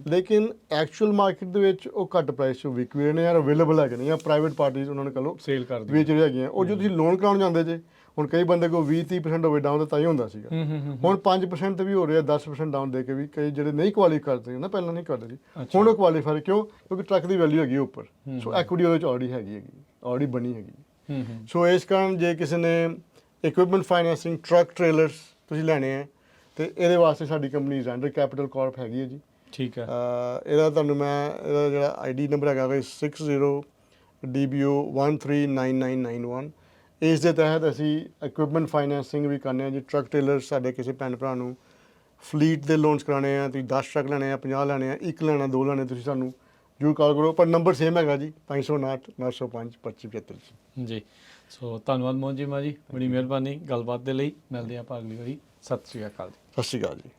ਲੇਕਿਨ ਐਕਚੁਅਲ ਮਾਰਕੀਟ ਦੇ ਵਿੱਚ ਉਹ ਘੱਟ ਪ੍ਰਾਈਸ 'ਚ ਵਿਕ ਵੀ ਰਹੇ ਨੇ ਯਾਰ ਅਵੇਲੇਬਲ ਹੈਗੇ ਨੇ ਜਾਂ ਪ੍ਰਾਈਵੇਟ ਪਾਰਟੀਆਂ ਉਹਨਾਂ ਨੇ ਕਹ ਸੇਲ ਕਰ ਦੀ ਵੇਚ ਰਹੇ ਹੈਗੀਆਂ ਉਹ ਜਦੋਂ ਤੁਸੀਂ ਲੋਨ ਕਰਾਉਣ ਜਾਂਦੇ ਜੇ ਹੁਣ ਕਈ ਬੰਦੇ ਕੋ 20 30% ਹੋਵੇ ਡਾਊਨ ਤਾਂ ਹੀ ਹੁੰਦਾ ਸੀਗਾ। ਹੁਣ 5% ਤੇ ਵੀ ਹੋ ਰਿਹਾ 10% ਡਾਊਨ ਦੇ ਕੇ ਵੀ ਕਈ ਜਿਹੜੇ ਨਹੀਂ ਕੁਆਲੀਫਾਈ ਕਰਦੇ ਨਾ ਪਹਿਲਾਂ ਨਹੀਂ ਕਰਦੇ ਸੀ। ਹੁਣ ਉਹ ਕੁਆਲੀਫਾਈ ਕਿਉਂ? ਕਿਉਂਕਿ ਟਰੱਕ ਦੀ ਵੈਲਿਊ ਹੈਗੀ ਉੱਪਰ। ਸੋ ਐਕੁਇਟੀ ਉਹਦੇ ਚ ਆਲਰੇਡੀ ਹੈਗੀ ਹੈਗੀ ਆਲਰੇਡੀ ਬਣੀ ਹੈਗੀ। ਸੋ ਇਸ ਕਾਰਨ ਜੇ ਕਿਸੇ ਨੇ ਇਕਵਿਪਮੈਂਟ ਫਾਈਨੈਂਸਿੰਗ ਟਰੱਕ ਟ੍ਰੇਲਰਸ ਤੁਸੀਂ ਲੈਣੇ ਆ ਤੇ ਇਹਦੇ ਵਾਸਤੇ ਸਾਡੀ ਕੰਪਨੀ ਜ਼ੈਂਡਰ ਕੈਪੀਟਲ ਕਾਰਪ ਹੈਗੀ ਹੈ ਜੀ। ਠੀਕ ਹੈ। ਇਹਦਾ ਤੁਹਾਨੂੰ ਮੈਂ ਇਹਦਾ ਜਿਹੜਾ ਆਈਡੀ ਨੰਬਰ ਹੈਗਾ ਉਹ 60DBO139991 ਇਸ ਦੇ ਤਹਿਤ ਅਸੀਂ ਇਕਵਿਪਮੈਂਟ ਫਾਈਨੈਂਸਿੰਗ ਵੀ ਕਰਨੇ ਆ ਜੀ ਟਰੱਕ ਟ੍ਰੇਲਰ ਸਾਡੇ ਕਿਸੇ ਭੈਣ ਭਰਾ ਨੂੰ ਫਲੀਟ ਦੇ ਲੋਨਸ ਕਰਾਣੇ ਆ ਤੁਸੀਂ 10 ਟਰੱਕ ਲੈਣੇ ਆ 50 ਲੈਣੇ ਆ ਇੱਕ ਲੈਣਾ ਦੋ ਲੈਣੇ ਤੁਸੀਂ ਸਾਨੂੰ ਜਰੂਰ ਕਾਲ ਕਰੋ ਪਰ ਨੰਬਰ ਸੇਮ ਹੈਗਾ ਜੀ 559 905 2575 ਜੀ। ਜੀ ਸੋ ਧੰਨਵਾਦ ਮੋਹਨ ਜੀ ਮਾ ਜੀ ਬੜੀ ਮਿਹਰਬਾਨੀ ਗੱਲਬਾਤ ਦੇ ਲਈ ਮਿਲਦੇ ਆਪਾਂ ਅਗਲੀ ਵਾਰੀ ਸਤਿ ਸ਼੍ਰੀ ਅਕਾਲ ਜੀ। ਸਤਿ ਸ਼੍ਰੀ ਅਕਾਲ ਜੀ।